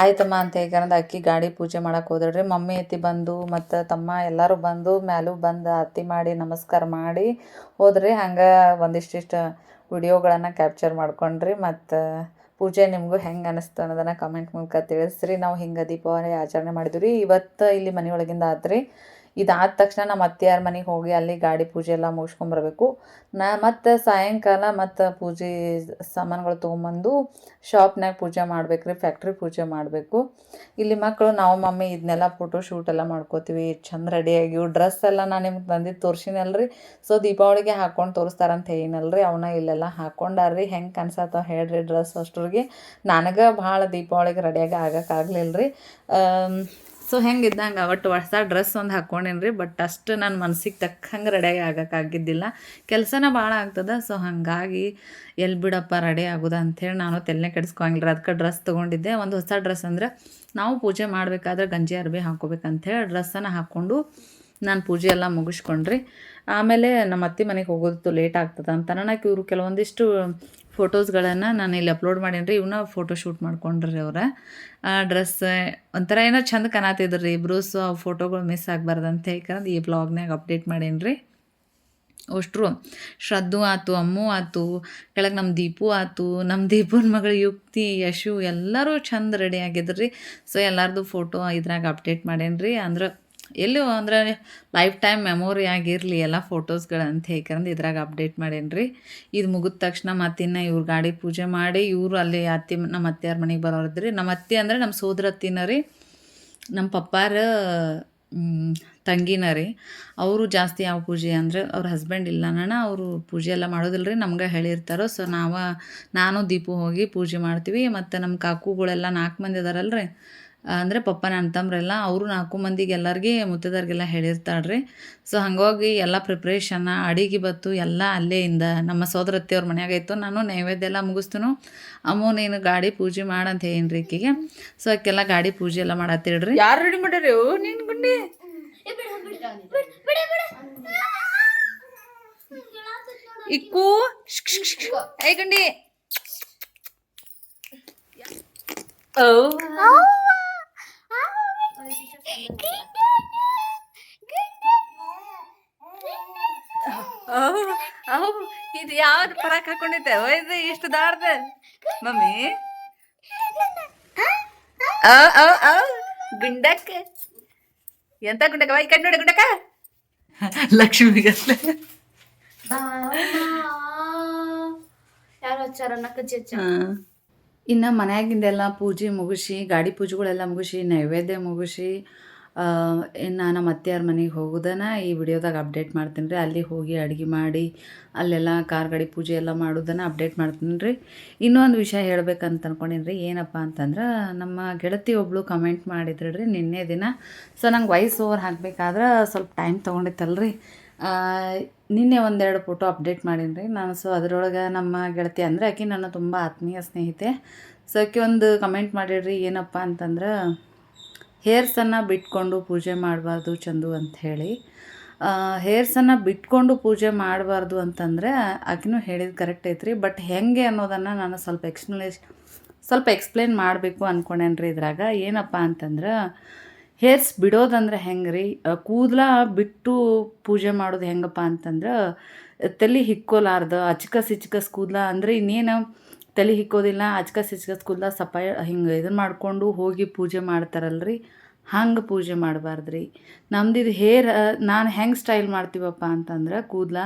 ಆಯ್ತಮ್ಮ ಅಂತ ಹೇಳ್ಕರಿಂದ ಅಕ್ಕಿ ಗಾಡಿ ಪೂಜೆ ಮಾಡಕ್ಕೆ ಹೋದಳ್ರಿ ಮಮ್ಮಿ ಅತ್ತಿ ಬಂದು ಮತ್ತು ತಮ್ಮ ಎಲ್ಲರೂ ಬಂದು ಮ್ಯಾಲೂ ಬಂದು ಅತ್ತಿ ಮಾಡಿ ನಮಸ್ಕಾರ ಮಾಡಿ ಹೋದ್ರಿ. ಹಂಗೆ ಒಂದಿಷ್ಟಿಷ್ಟು ವಿಡಿಯೋಗಳನ್ನು ಕ್ಯಾಪ್ಚರ್ ಮಾಡ್ಕೊಂಡ್ರಿ. ಮತ್ತು ಪೂಜೆ ನಿಮಗೂ ಹೆಂಗೆ ಅನ್ನಿಸ್ತು ಅನ್ನೋದನ್ನು ಕಮೆಂಟ್ ಮೂಲಕ ತಿಳಿಸ್ರಿ. ನಾವು ಹಿಂಗೆ ದೀಪಾವಳಿ ಆಚರಣೆ ಮಾಡಿದ್ವಿ ರೀ. ಇವತ್ತು ಇಲ್ಲಿ ಮನೆಯೊಳಗಿಂದ ಆತ್ರಿ. ಇದಾದ ತಕ್ಷಣ ನಮ್ಮ ಅತ್ತೆಯಾರ ಮನೆಗೆ ಹೋಗಿ ಅಲ್ಲಿ ಗಾಡಿ ಪೂಜೆ ಎಲ್ಲ ಮುಗಿಸ್ಕೊಂಬರ್ಬೇಕು ನಾ ಮತ್ತು ಸಾಯಂಕಾಲ ಮತ್ತು ಪೂಜೆ ಸಾಮಾನುಗಳು ತೊಗೊಂಬಂದು ಶಾಪ್ನಾಗ ಪೂಜೆ ಮಾಡ್ಬೇಕು ರೀ ಫ್ಯಾಕ್ಟ್ರಿ ಪೂಜೆ ಮಾಡಬೇಕು. ಇಲ್ಲಿ ಮಕ್ಕಳು ನಾವು ಮಮ್ಮಿ ಇದನ್ನೆಲ್ಲ ಫೋಟೋ ಶೂಟ್ ಎಲ್ಲ ಮಾಡ್ಕೋತೀವಿ, ಚಂದ ರೆಡಿಯಾಗಿವು ಡ್ರೆಸ್ ಎಲ್ಲ ನಾನು ನಿಮ್ಗೆ ಬಂದಿದ್ದು ತೋರ್ಸಿನಲ್ರಿ. ಸೊ, ದೀಪಾವಳಿಗೆ ಹಾಕ್ಕೊಂಡು ತೋರಿಸ್ತಾರಂತ ಹೇಳಿನಲ್ರಿ ಅವನ್ನ ಇಲ್ಲೆಲ್ಲ ಹಾಕ್ಕೊಂಡಾರ್ರಿ ಹೆಂಗೆ ಕನ್ಸತ್ತವ ಹೇಳ್ರಿ ಡ್ರೆಸ್ ಅಷ್ಟ್ರಿಗೆ. ನನಗೆ ಭಾಳ ದೀಪಾವಳಿಗೆ ರೆಡಿಯಾಗಿ ಆಗಕ್ಕಾಗಲಿಲ್ಲ ರೀ ಸೊ ಹೆಂಗಿದ್ದಂಗೆ? ಒಟ್ಟು ಹೊಸ ಡ್ರೆಸ್ ಒಂದು ಹಾಕ್ಕೊಂಡೇನಿ ರೀ ಬಟ್ ಅಷ್ಟು ನನ್ನ ಮನ್ಸಿಗೆ ತಕ್ಕಂಗೆ ರೆಡಿಯಾಗಿ ಆಗೋಕ್ಕಾಗಿದ್ದಿಲ್ಲ ಕೆಲಸನ ಭಾಳ ಆಗ್ತದೆ ಸೊ ಹಾಗಾಗಿ ಎಲ್ಲಿ ಬಿಡಪ್ಪ ರೆಡಿ ಆಗೋದು ಅಂಥೇಳಿ ನಾನು ತಲೆನೇ ಕೆಡಿಸ್ಕೊಂಗಿಲ್ಲ ಅದಕ್ಕೆ ಡ್ರೆಸ್ ತೊಗೊಂಡಿದ್ದೆ. ಒಂದು ಹೊಸ ಡ್ರೆಸ್ ಅಂದರೆ ನಾವು ಪೂಜೆ ಮಾಡಬೇಕಾದ್ರೆ ಗಂಜಿ ಅರ್ಬಿ ಹಾಕೋಬೇಕಂಥೇಳಿ ಡ್ರೆಸ್ಸನ್ನು ಹಾಕ್ಕೊಂಡು ನಾನು ಪೂಜೆ ಎಲ್ಲ ಮುಗಿಸ್ಕೊಂಡ್ರಿ. ಆಮೇಲೆ ನಮ್ಮ ಅತ್ತೆ ಮನೆಗೆ ಹೋಗೋದು ಲೇಟ್ ಆಗ್ತದೆ ಅಂತ. ನನಗೆ ಇವರು ಕೆಲವೊಂದಿಷ್ಟು ಫೋಟೋಸ್ಗಳನ್ನು ನಾನು ಇಲ್ಲಿ ಅಪ್ಲೋಡ್ ಮಾಡೀನಿ ರೀ ಇವನ್ನ ಫೋಟೋ ಶೂಟ್ ಮಾಡ್ಕೊಂಡ್ರಿ ಅವರ. ಆ ಡ್ರೆಸ್ ಒಂಥರ ಏನೋ ಚಂದ ಕಾಣತಿದ್ರು. ರೀ ಇಬ್ಬರು ಸೊ ಫೋಟೋಗಳು ಮಿಸ್ ಆಗಬಾರ್ದು ಅಂತ ಹೇಳ್ಕೊಂಡು ಈ ಬ್ಲಾಗ್ನಾಗ ಅಪ್ಡೇಟ್ ಮಾಡೀನಿ ರೀ ಅಷ್ಟರು ಶ್ರದ್ಧು ಆತು, ಅಮ್ಮು ಆತು, ಕೆಳಗೆ ನಮ್ಮ ದೀಪು ಆತು ನಮ್ಮ ದೀಪನ ಮಗಳ ಯುಕ್ತಿ, ಯಶು ಎಲ್ಲರೂ ಚಂದ ರೆಡಿ ಆಗಿದ್ರಿ. ಸೊ ಎಲ್ಲರದು ಫೋಟೋ ಇದ್ರಾಗ ಅಪ್ಡೇಟ್ ಮಾಡೇನಿ ರೀ ಅಂದ್ರೆ ಎಲ್ಲೂ ಅಂದ್ರೆ ಲೈಫ್ ಟೈಮ್ ಮೆಮೊರಿ ಆಗಿರಲಿ ಎಲ್ಲ ಫೋಟೋಸ್ಗಳಂತ ಹೇಳ್ಕಂದು ಇದ್ರಾಗ ಅಪ್ಡೇಟ್ ಮಾಡೇನಿ ರೀ ಇದು ಮುಗಿದ ತಕ್ಷಣ ಮತ್ತಿನ್ನ ಇವ್ರ ಗಾಡಿ ಪೂಜೆ ಮಾಡಿ ಇವರು ಅಲ್ಲಿ ಅತ್ತಿ ನಮ್ಮ ಅತ್ತೆಯವ್ರ ಮನೆಗೆ ಬರೋರಿದ್ರಿ. ನಮ್ಮ ಅತ್ತೆ ಅಂದರೆ ನಮ್ಮ ಸೋದರ ಅತ್ತಿನ ರೀ. ನಮ್ಮ ಪಪ್ಪಾರ ತಂಗಿನ ರೀ. ಅವರು ಜಾಸ್ತಿ ಯಾವ ಪೂಜೆ ಅಂದರೆ ಅವ್ರ ಹಸ್ಬೆಂಡ್ ಇಲ್ಲ ಅವರು ಪೂಜೆ ಎಲ್ಲ ಮಾಡೋದಿಲ್ಲ ರೀ ನಮ್ಗೆ ಹೇಳಿರ್ತಾರೋ, ಸೊ ನಾವು, ನಾನು, ದೀಪು ಹೋಗಿ ಪೂಜೆ ಮಾಡ್ತೀವಿ. ಮತ್ತು ನಮ್ಮ ಕಾಕುಗಳೆಲ್ಲ ನಾಲ್ಕು ಮಂದಿ ಅದಾರಲ್ರಿ. ಅಂದರೆ ಪಪ್ಪ ನನ್ನ ತಮ್ಮರೆಲ್ಲ ಅವರು ನಾಲ್ಕು ಮಂದಿಗೆ ಎಲ್ಲರಿಗೆ ಮುತ್ತದವ್ರಿಗೆಲ್ಲ ಹೇಳಿರ್ತಾಳ್ರಿ. ಸೊ ಹಾಗಾಗಿ ಎಲ್ಲ ಪ್ರಿಪ್ರೇಷನ್ನ ಅಡಿಗೆ ಬತ್ತು ಎಲ್ಲ ಅಲ್ಲೇ ಇಂದ ನಮ್ಮ ಸೋದರತ್ತೆಯವ್ರ ಮನೆಯಾಗ ಇತ್ತು. ನಾನು ನೈವೇದ್ಯ ಎಲ್ಲ ಮುಗಿಸ್ತನು ಅಮ್ಮ ನೀನು ಗಾಡಿ ಪೂಜೆ ಮಾಡಂತ ರೀ ಈಕಿಗೆ. ಸೊ ಅಕ್ಕೆಲ್ಲ ಗಾಡಿ ಪೂಜೆ ಎಲ್ಲ ಮಾಡತ್ತಿಡ್ರಿ ಯಾರು ರೆಡಿ ಮಾಡ್ಯಾರ ನೀನು ಗುಂಡಿ. ಇಕ್ಕು. ಐ ಗಂಡಿ. ಓ ಅವು ಇದು ಯಾವ್ದು ಪರಾಕ್ ಹಾಕೊಂಡೈತೆ ಓ ಇದು ಇಷ್ಟು ದಾಡ್ದ ಮಮ್ಮಿ. ಆ, ಆ, ಆ, ಗುಂಡಕ್ಕ ಎಂತ ಗುಂಡಕ್ಕ ವೈ ಕಣ್ಣು ನೋಡಿ ಗುಂಡಕ್ಕ. ಲಕ್ಷ್ಮಿಗಸ್ಲೆ ಯಾರು ಹಚ್ಚಾರ ನಕ್ಕ ಹಚ್ಚ. ಇನ್ನು ಮನೆಯಾಗಿಂದೆಲ್ಲ ಪೂಜೆ ಮುಗಿಸಿ, ಗಾಡಿ ಪೂಜೆಗಳೆಲ್ಲ ಮುಗಿಸಿ, ನೈವೇದ್ಯ ಮುಗಿಸಿ ಇನ್ನು ನಮ್ಮ ಅತ್ತೆಯವ್ರ ಮನೆಗೆ ಹೋಗೋದನ್ನ ಈ ವಿಡಿಯೋದಾಗ ಅಪ್ಡೇಟ್ ಮಾಡ್ತೀನಿ ರೀ. ಅಲ್ಲಿ ಹೋಗಿ ಅಡುಗೆ ಮಾಡಿ, ಅಲ್ಲೆಲ್ಲ ಕಾರ್ ಗಾಡಿ ಪೂಜೆ ಎಲ್ಲ ಮಾಡೋದನ್ನು ಅಪ್ಡೇಟ್ ಮಾಡ್ತೀನಿ ರೀ. ಇನ್ನೊಂದು ವಿಷಯ ಹೇಳ್ಬೇಕಂತ ಅನ್ಕೊಂಡೀನಿ ರೀ, ಏನಪ್ಪ ಅಂತಂದ್ರೆ ನಮ್ಮ ಗೆಳತಿ ಒಬ್ಳು ಕಮೆಂಟ್ ಮಾಡಿದ್ರು ರೀ ನಿನ್ನೆ ದಿನ. ಸೊ ನಂಗೆ ವಾಯ್ಸ್ ಓವರ್ ಹಾಕಬೇಕಾದ್ರೆ ಸ್ವಲ್ಪ ಟೈಮ್ ತೊಗೊಂಡಿತ್ತಲ್ರಿ. ನಿನ್ನೆ ಒಂದೆರಡು ಫೋಟೋ ಅಪ್ಡೇಟ್ ಮಾಡೀನಿ ರೀ ನಾನು ಸೊ ಅದರೊಳಗೆ ನಮ್ಮ ಗೆಳತಿ ಅಂದರೆ ಆಕೆ ನನ್ನ ತುಂಬ ಆತ್ಮೀಯ ಸ್ನೇಹಿತೆ. ಸೊ ಆಕೆ ಒಂದು ಕಮೆಂಟ್ ಮಾಡಿಡ್ರಿ ಏನಪ್ಪ ಅಂತಂದ್ರೆ ಹೇರ್ಸನ್ನು ಬಿಟ್ಕೊಂಡು ಪೂಜೆ ಮಾಡಬಾರ್ದು ಚಂದು ಅಂತ ಹೇಳಿ. ಹೇರ್ಸನ್ನು ಬಿಟ್ಕೊಂಡು ಪೂಜೆ ಮಾಡಬಾರ್ದು ಅಂತಂದರೆ ಆಕೆನೂ ಹೇಳಿದ್ದು ಕರೆಕ್ಟ್ ಐತ್ರಿ. ಬಟ್ ಹೆಂಗೆ ಅನ್ನೋದನ್ನು ನಾನು ಸ್ವಲ್ಪ ಎಕ್ಸ್ಪ್ಲೇಷ್ ಸ್ವಲ್ಪ ಎಕ್ಸ್ಪ್ಲೇನ್ ಮಾಡಬೇಕು ಅಂದ್ಕೊಂಡೇನ್ರಿ ಇದ್ರಾಗ. ಏನಪ್ಪ ಅಂತಂದ್ರೆ ಹೇರ್ಸ್ ಬಿಡೋದಂದ್ರೆ ಹೆಂಗೆ ರೀ ಕೂದಲ ಬಿಟ್ಟು ಪೂಜೆ ಮಾಡೋದು ಹೆಂಗಪ್ಪ ಅಂತಂದ್ರೆ, ತಲೆ ಹಿಕ್ಕೋಲಾರ್ದ ಅಚ್ಕಸ್ ಇಚ್ಕಸ್ ಕೂದಲ ಅಂದರೆ ಇನ್ನೇನು ತಲೆ ಹಿಕ್ಕೋದಿಲ್ಲ ಅಚ್ಕಸ್ ಇಚ್ಕಸ್ ಕೂದಲ ಸಪಾಯ ಹಿಂಗೆ ಇದನ್ನು ಮಾಡಿಕೊಂಡು ಹೋಗಿ ಪೂಜೆ ಮಾಡ್ತಾರಲ್ರಿ? ಹಂಗೆ ಪೂಜೆ ಮಾಡಬಾರ್ದು ರೀ ನಮ್ದು ಇದು ಹೇರ್ ನಾನು ಹೆಂಗೆ ಸ್ಟೈಲ್ ಮಾಡ್ತೀವಪ್ಪ ಅಂತಂದ್ರೆ ಕೂದಲ,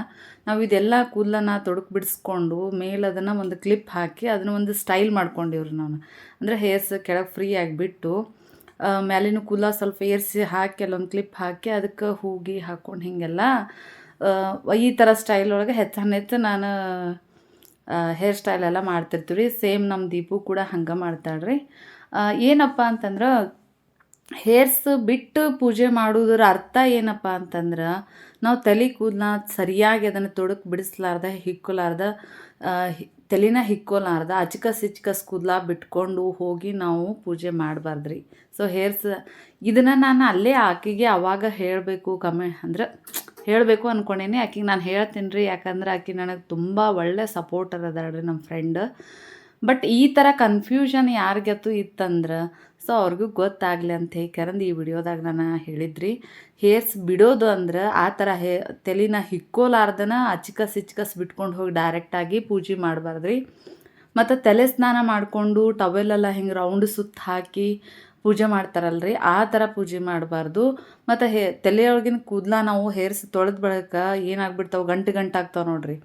ನಾವು ಇದೆಲ್ಲ ಕೂದಲನ್ನ ತೊಡಕು ಬಿಡಿಸ್ಕೊಂಡು ಮೇಲೆ ಅದನ್ನು ಒಂದು ಕ್ಲಿಪ್ ಹಾಕಿ ಅದನ್ನು ಒಂದು ಸ್ಟೈಲ್ ಮಾಡ್ಕೊಂಡಿವ್ರಿ ನಾನು ಅಂದರೆ ಹೇರ್ಸ್ ಕೆಳಗೆ ಫ್ರೀ ಆಗಿಬಿಟ್ಟು ಮ್ಯಾಲಿನ ಕೂದಲ ಸ್ವಲ್ಪ ಏರಿಸಿ ಹಾಕಿ, ಅಲ್ಲೊಂದು ಕ್ಲಿಪ್ ಹಾಕಿ ಅದಕ್ಕೆ ಹೂಗಿ ಹಾಕ್ಕೊಂಡು ಹೀಗೆಲ್ಲ ಈ ಥರ ಸ್ಟೈಲ್ ಒಳಗೆ ಹೆಚ್ಚು ನಾನು ಹೇರ್ ಸ್ಟೈಲ್ ಎಲ್ಲ ಮಾಡ್ತಿರ್ತೀವಿ ರೀ ಸೇಮ್ ನಮ್ಮ ದೀಪು ಕೂಡ ಹಂಗೆ ಮಾಡ್ತಾಳ್ರಿ. ಏನಪ್ಪ ಅಂತಂದ್ರೆ ಹೇರ್ಸ್ ಬಿಟ್ಟು ಪೂಜೆ ಮಾಡೋದ್ರ ಅರ್ಥ ಏನಪ್ಪ ಅಂತಂದ್ರೆ, ನಾವು ತಲೆ ಕೂದಲ ಸರಿಯಾಗಿ ಅದನ್ನು ತೊಡಕು ಬಿಡಿಸ್ಲಾರ್ದ, ಹಿಕ್ಕಲಾರ್ದ ತಲೆನ ಹಿಕ್ಕೋಲಾರ್ದ, ಅಚಿಕ ಇಚ್ಕಸ್ ಕೂದಲ ಬಿಟ್ಕೊಂಡು ಹೋಗಿ ನಾವು ಪೂಜೆ ಮಾಡಬಾರ್ದ್ರಿ. ಸೊ ಹೇರ್ಸ್ ಇದನ್ನು ನಾನು ಅಲ್ಲೇ ಆಕೆಗೆ ಅವಾಗ ಹೇಳಬೇಕು ಕಮೆ ಅಂದ್ರೆ ಹೇಳಬೇಕು ಅಂದ್ಕೊಂಡೇನಿ ಆಕೆಗೆ ನಾನು ಹೇಳ್ತೀನಿ ರೀ ಯಾಕಂದ್ರೆ ಆಕೆ ನನಗೆ ತುಂಬ ಒಳ್ಳೆ ಸಪೋರ್ಟರ್ ಅದಾಳ್ರಿ ನಮ್ಮ ಫ್ರೆಂಡ್ ಬಟ್ ಈ ಥರ ಕನ್ಫ್ಯೂಷನ್ ಯಾರಿಗತ್ತು ಇತ್ತಂದ್ರೆ ಸೊ ಅವ್ರಿಗೂ ಗೊತ್ತಾಗಲಿ ಅಂತ ಹೇಳಿ ಈ ವಿಡಿಯೋದಾಗ ನಾನು ಹೇಳಿದ್ರಿ. ಹೇರ್ಸ್ ಬಿಡೋದು ಅಂದ್ರೆ ಆ ಥರ ಹೇ, ತಲೆನ ಹಿಕ್ಕೋಲಾರ್ದನ ಅಚ್ಚಿಕಸ್ ಇಚ್ಕಸ್ ಬಿಟ್ಕೊಂಡು ಹೋಗಿ ಡೈರೆಕ್ಟಾಗಿ ಪೂಜೆ ಮಾಡಬಾರ್ದ್ರಿ. ಮತ್ತು ತಲೆ ಸ್ನಾನ ಮಾಡಿಕೊಂಡು ಟವೆಲೆಲ್ಲ ಹಿಂಗೆ ರೌಂಡ್ ಸುತ್ತ ಹಾಕಿ ಪೂಜೆ ಮಾಡ್ತಾರಲ್ರಿ, ಆ ಥರ ಪೂಜೆ ಮಾಡಬಾರ್ದು. ಮತ್ತು ಹೇ, ತಲೆಯೊಳಗಿನ ಕೂದಲ ನಾವು ಹೇರ್ಸ್ ತೊಳೆದ ಬಳಿಕ ಏನಾಗ್ಬಿಡ್ತಾವೆ, ಗಂಟು ಗಂಟು ಆಗ್ತಾವೆ ನೋಡ್ರಿ.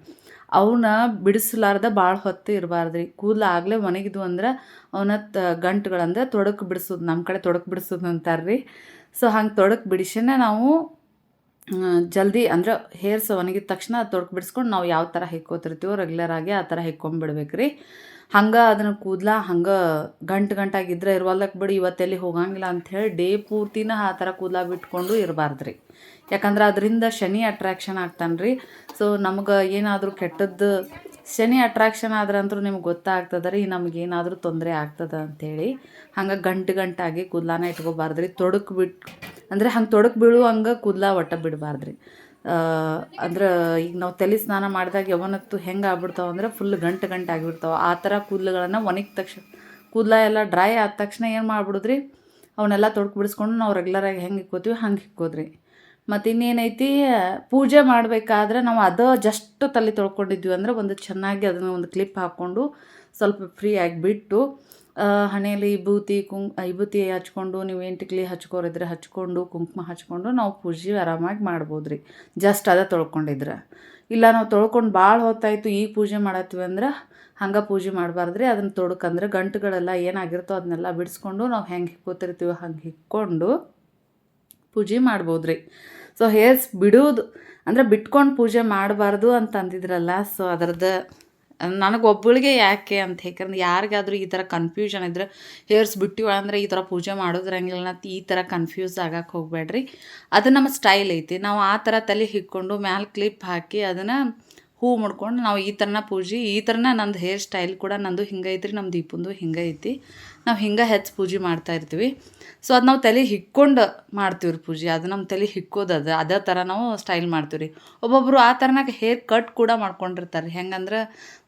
ಅವನ್ನ ಬಿಡಿಸಲಾರ್ದ ಭಾಳ ಹೊತ್ತು ಇರಬಾರ್ದ್ರಿ. ಕೂದಲು ಆಗಲೇ ಒಣಗಿದ್ವು ಅಂದ್ರೆ ಅವನ್ನ ತ ಗಂಟುಗಳಂದ್ರೆ ತೊಡಕು ಬಿಡಿಸೋದು ನಮ್ಮ ಕಡೆ ತೊಡಕು ಬಿಡಿಸೋದು ಅಂತಾರ್ರಿ. ಸೊ, ಹಂಗೆ ತೊಡಕು ಬಿಡಿಸಿನೇ ನಾವು ಜಲ್ದಿ ಅಂದ್ರೆ ಹೇರ್ಸ್ ಒಣಗಿದ ತಕ್ಷಣ ತೊಡಕು ಬಿಡಿಸ್ಕೊಂಡು ನಾವು ಯಾವ ಥರ ಹೆಕ್ಕೋತಿರ್ತೀವೋ ರೆಗ್ಯುಲರ್ ಆಗಿ ಆ ಥರ ಹಿಕ್ಕೊಂಬಿಡ್ಬೇಕು ರೀ ಹಂಗೆ ಅದನ್ನು ಕೂದಲ ಹಂಗೆ ಗಂಟು ಗಂಟಾಗಿದ್ರೆ ಇರುವಲ್ಲಕ್ಕೆ ಬಿಡಿ ಇವತ್ತೆಲ್ಲಿ ಹೋಗಂಗಿಲ್ಲ ಅಂಥೇಳಿ ಡೇ ಪೂರ್ತಿನ ಆ ಥರ ಕೂದಲ ಬಿಟ್ಕೊಂಡು ಇರಬಾರ್ದು ರೀ ಯಾಕಂದ್ರೆ ಅದರಿಂದ ಶನಿ ಅಟ್ರಾಕ್ಷನ್ ಆಗ್ತಾನೆ ರೀ ಸೊ ನಮ್ಗೆ ಏನಾದರೂ ಕೆಟ್ಟದ್ದು ಶನಿ ಅಟ್ರಾಕ್ಷನ್ ಆದ್ರಂತೂ ನಿಮ್ಗೆ ಗೊತ್ತಾಗ್ತದೆ ರೀ ನಮಗೇನಾದರೂ ತೊಂದರೆ ಆಗ್ತದೆ ಅಂಥೇಳಿ ಹಂಗೆ ಗಂಟು ಗಂಟಾಗಿ ಕೂದಲಾನ ಇಟ್ಕೋಬಾರ್ದು ರೀ ತೊಡಕು ಬಿಟ್ಟು ಅಂದರೆ ಹಂಗೆ ತೊಡಕು ಬೀಳು ಹಂಗೆ ಕೂದಲ ಒಟ್ಟ ಬಿಡಬಾರ್ದು ರೀ ಅಂದ್ರೆ ಈಗ ನಾವು ತಲೆ ಸ್ನಾನ ಮಾಡಿದಾಗ ಯಾವನತ್ತು ಹೆಂಗೆ ಆಗ್ಬಿಡ್ತಾವೆ ಅಂದರೆ ಫುಲ್ ಗಂಟು ಗಂಟು ಆಗಿಬಿಡ್ತಾವೆ. ಆ ಥರ ಕೂದಲುಗಳನ್ನು ಒಣಗಿದ ತಕ್ಷಣ ಕೂದಲ ಎಲ್ಲ ಡ್ರೈ ಆದ ತಕ್ಷಣ ಏನು ಮಾಡ್ಬಿಡುದ್ರಿ, ಅವನ್ನೆಲ್ಲ ತೊಡ್ಕು ಬಿಡಿಸ್ಕೊಂಡು ನಾವು ರೆಗ್ಯುಲರಾಗಿ ಹೆಂಗೆ ಇಕ್ಕೋತೀವಿ ಹಂಗೆ ಇಕ್ಕೋದ್ರಿ. ಮತ್ತು ಇನ್ನೇನೈತಿ ಪೂಜೆ ಮಾಡಬೇಕಾದ್ರೆ ನಾವು ಅದು ಜಸ್ಟ್ ತಲೆ ತೊಳ್ಕೊಂಡಿದ್ವಿ ಅಂದರೆ ಒಂದು ಚೆನ್ನಾಗಿ ಅದನ್ನು ಒಂದು ಕ್ಲಿಪ್ ಹಾಕ್ಕೊಂಡು ಸ್ವಲ್ಪ ಫ್ರೀ ಆಗಿ ಬಿಟ್ಟು ಆ, ಹಣೆಯಲ್ಲಿ ವಿಭೂತಿ ಕುಂ ವಿಭೂತಿ ಹಚ್ಕೊಂಡು ನೀವು ಎಂಟಿಕ್ಲಿ ಹಚ್ಕೋರಿದ್ರೆ ಹಚ್ಕೊಂಡು ಕುಂಕುಮ ಹಚ್ಕೊಂಡು ನಾವು ಪೂಜೆ ಆರಾಮಾಗಿ ಮಾಡ್ಬೋದು ರೀ ಜಸ್ಟ್ ಅದೇ ತೊಳ್ಕೊಂಡಿದ್ರೆ. ಇಲ್ಲ ನಾವು ತೊಳ್ಕೊಂಡು ಭಾಳ ಹೊತ್ತಾಯಿತು ಈಗ ಪೂಜೆ ಮಾಡತ್ತೀವಿ ಅಂದ್ರೆ ಹಂಗೆ ಪೂಜೆ ಮಾಡಬಾರ್ದು ರೀ ಅದನ್ನು ತೊಡ್ಕಂದ್ರೆ ಗಂಟುಗಳೆಲ್ಲ ಏನಾಗಿರ್ತೋ ಅದನ್ನೆಲ್ಲ ಬಿಡಿಸ್ಕೊಂಡು ನಾವು ಹೆಂಗೆ ಹಿಕ್ಕೋತಿರ್ತೀವಿ ಹಂಗೆ ಹಿಕ್ಕೊಂಡು ಪೂಜೆ ಮಾಡ್ಬೋದು ರೀ ಸೊ ಹೇರ್ಸ್ ಬಿಡೋದು. ಅಂದರೆ ಬಿಟ್ಕೊಂಡು ಪೂಜೆ ಮಾಡಬಾರ್ದು ಅಂತ ಅಂದಿದ್ರಲ್ಲ. ಸೊ ಅದರದ್ದು, ನನಗೆ ಒಬ್ಬಳಿಗೆ ಯಾಕೆ ಅಂತ ಯಾಕಂದ್ರೆ ಯಾರಿಗಾದ್ರೂ ಈ ಥರ ಕನ್ಫ್ಯೂಷನ್ ಇದ್ರೆ, ಹೇರ್ಸ್ ಬಿಟ್ಟಿವ ಅಂದರೆ ಈ ಥರ ಪೂಜೆ ಮಾಡೋದ್ರಂಗಿಲ್ಲ ಈ ಥರ ಕನ್ಫ್ಯೂಸ್ ಆಗಕ್ಕೆ ಹೋಗಬೇಡ್ರಿ. ಅದು ನಮ್ಮ ಸ್ಟೈಲ್ ಐತಿ. ನಾವು ಆ ಥರ ತಲೆ ಹಿಕ್ಕೊಂಡು, ಮ್ಯಾಲೆ ಕ್ಲಿಪ್ ಹಾಕಿ ಅದನ್ನು ಹೂ ಮುಡ್ಕೊಂಡು, ನಾವು ಈ ಥರನ ಪೂಜೆ, ಈ ಥರನ ನಂದು ಹೇರ್ ಸ್ಟೈಲ್ ಕೂಡ ನಂದು ಹಿಂಗೈತ್ರಿ ನಮ್ಮ ದೀಪಂದು ಹಿಂಗೈತಿ. ನಾವು ಹಿಂಗೆ ಹೆಚ್ಚು ಪೂಜೆ ಮಾಡ್ತಾ ಇರ್ತೀವಿ. ಸೊ ಅದು ನಾವು ತಲೆ ಹಿಕ್ಕೊಂಡು ಮಾಡ್ತೀವಿ ರೀ ಪೂಜೆ. ಅದು ನಮ್ಮ ತಲೆ ಹಿಕ್ಕೋದು ಅದು. ಅದೇ ಥರ ನಾವು ಸ್ಟೈಲ್ ಮಾಡ್ತೀವಿ ರೀ. ಒಬ್ಬೊಬ್ಬರು ಆ ಥರನಾಗ ಹೇರ್ ಕಟ್ ಕೂಡ ಮಾಡ್ಕೊಂಡಿರ್ತಾರೆ ಹೆಂಗಂದ್ರೆ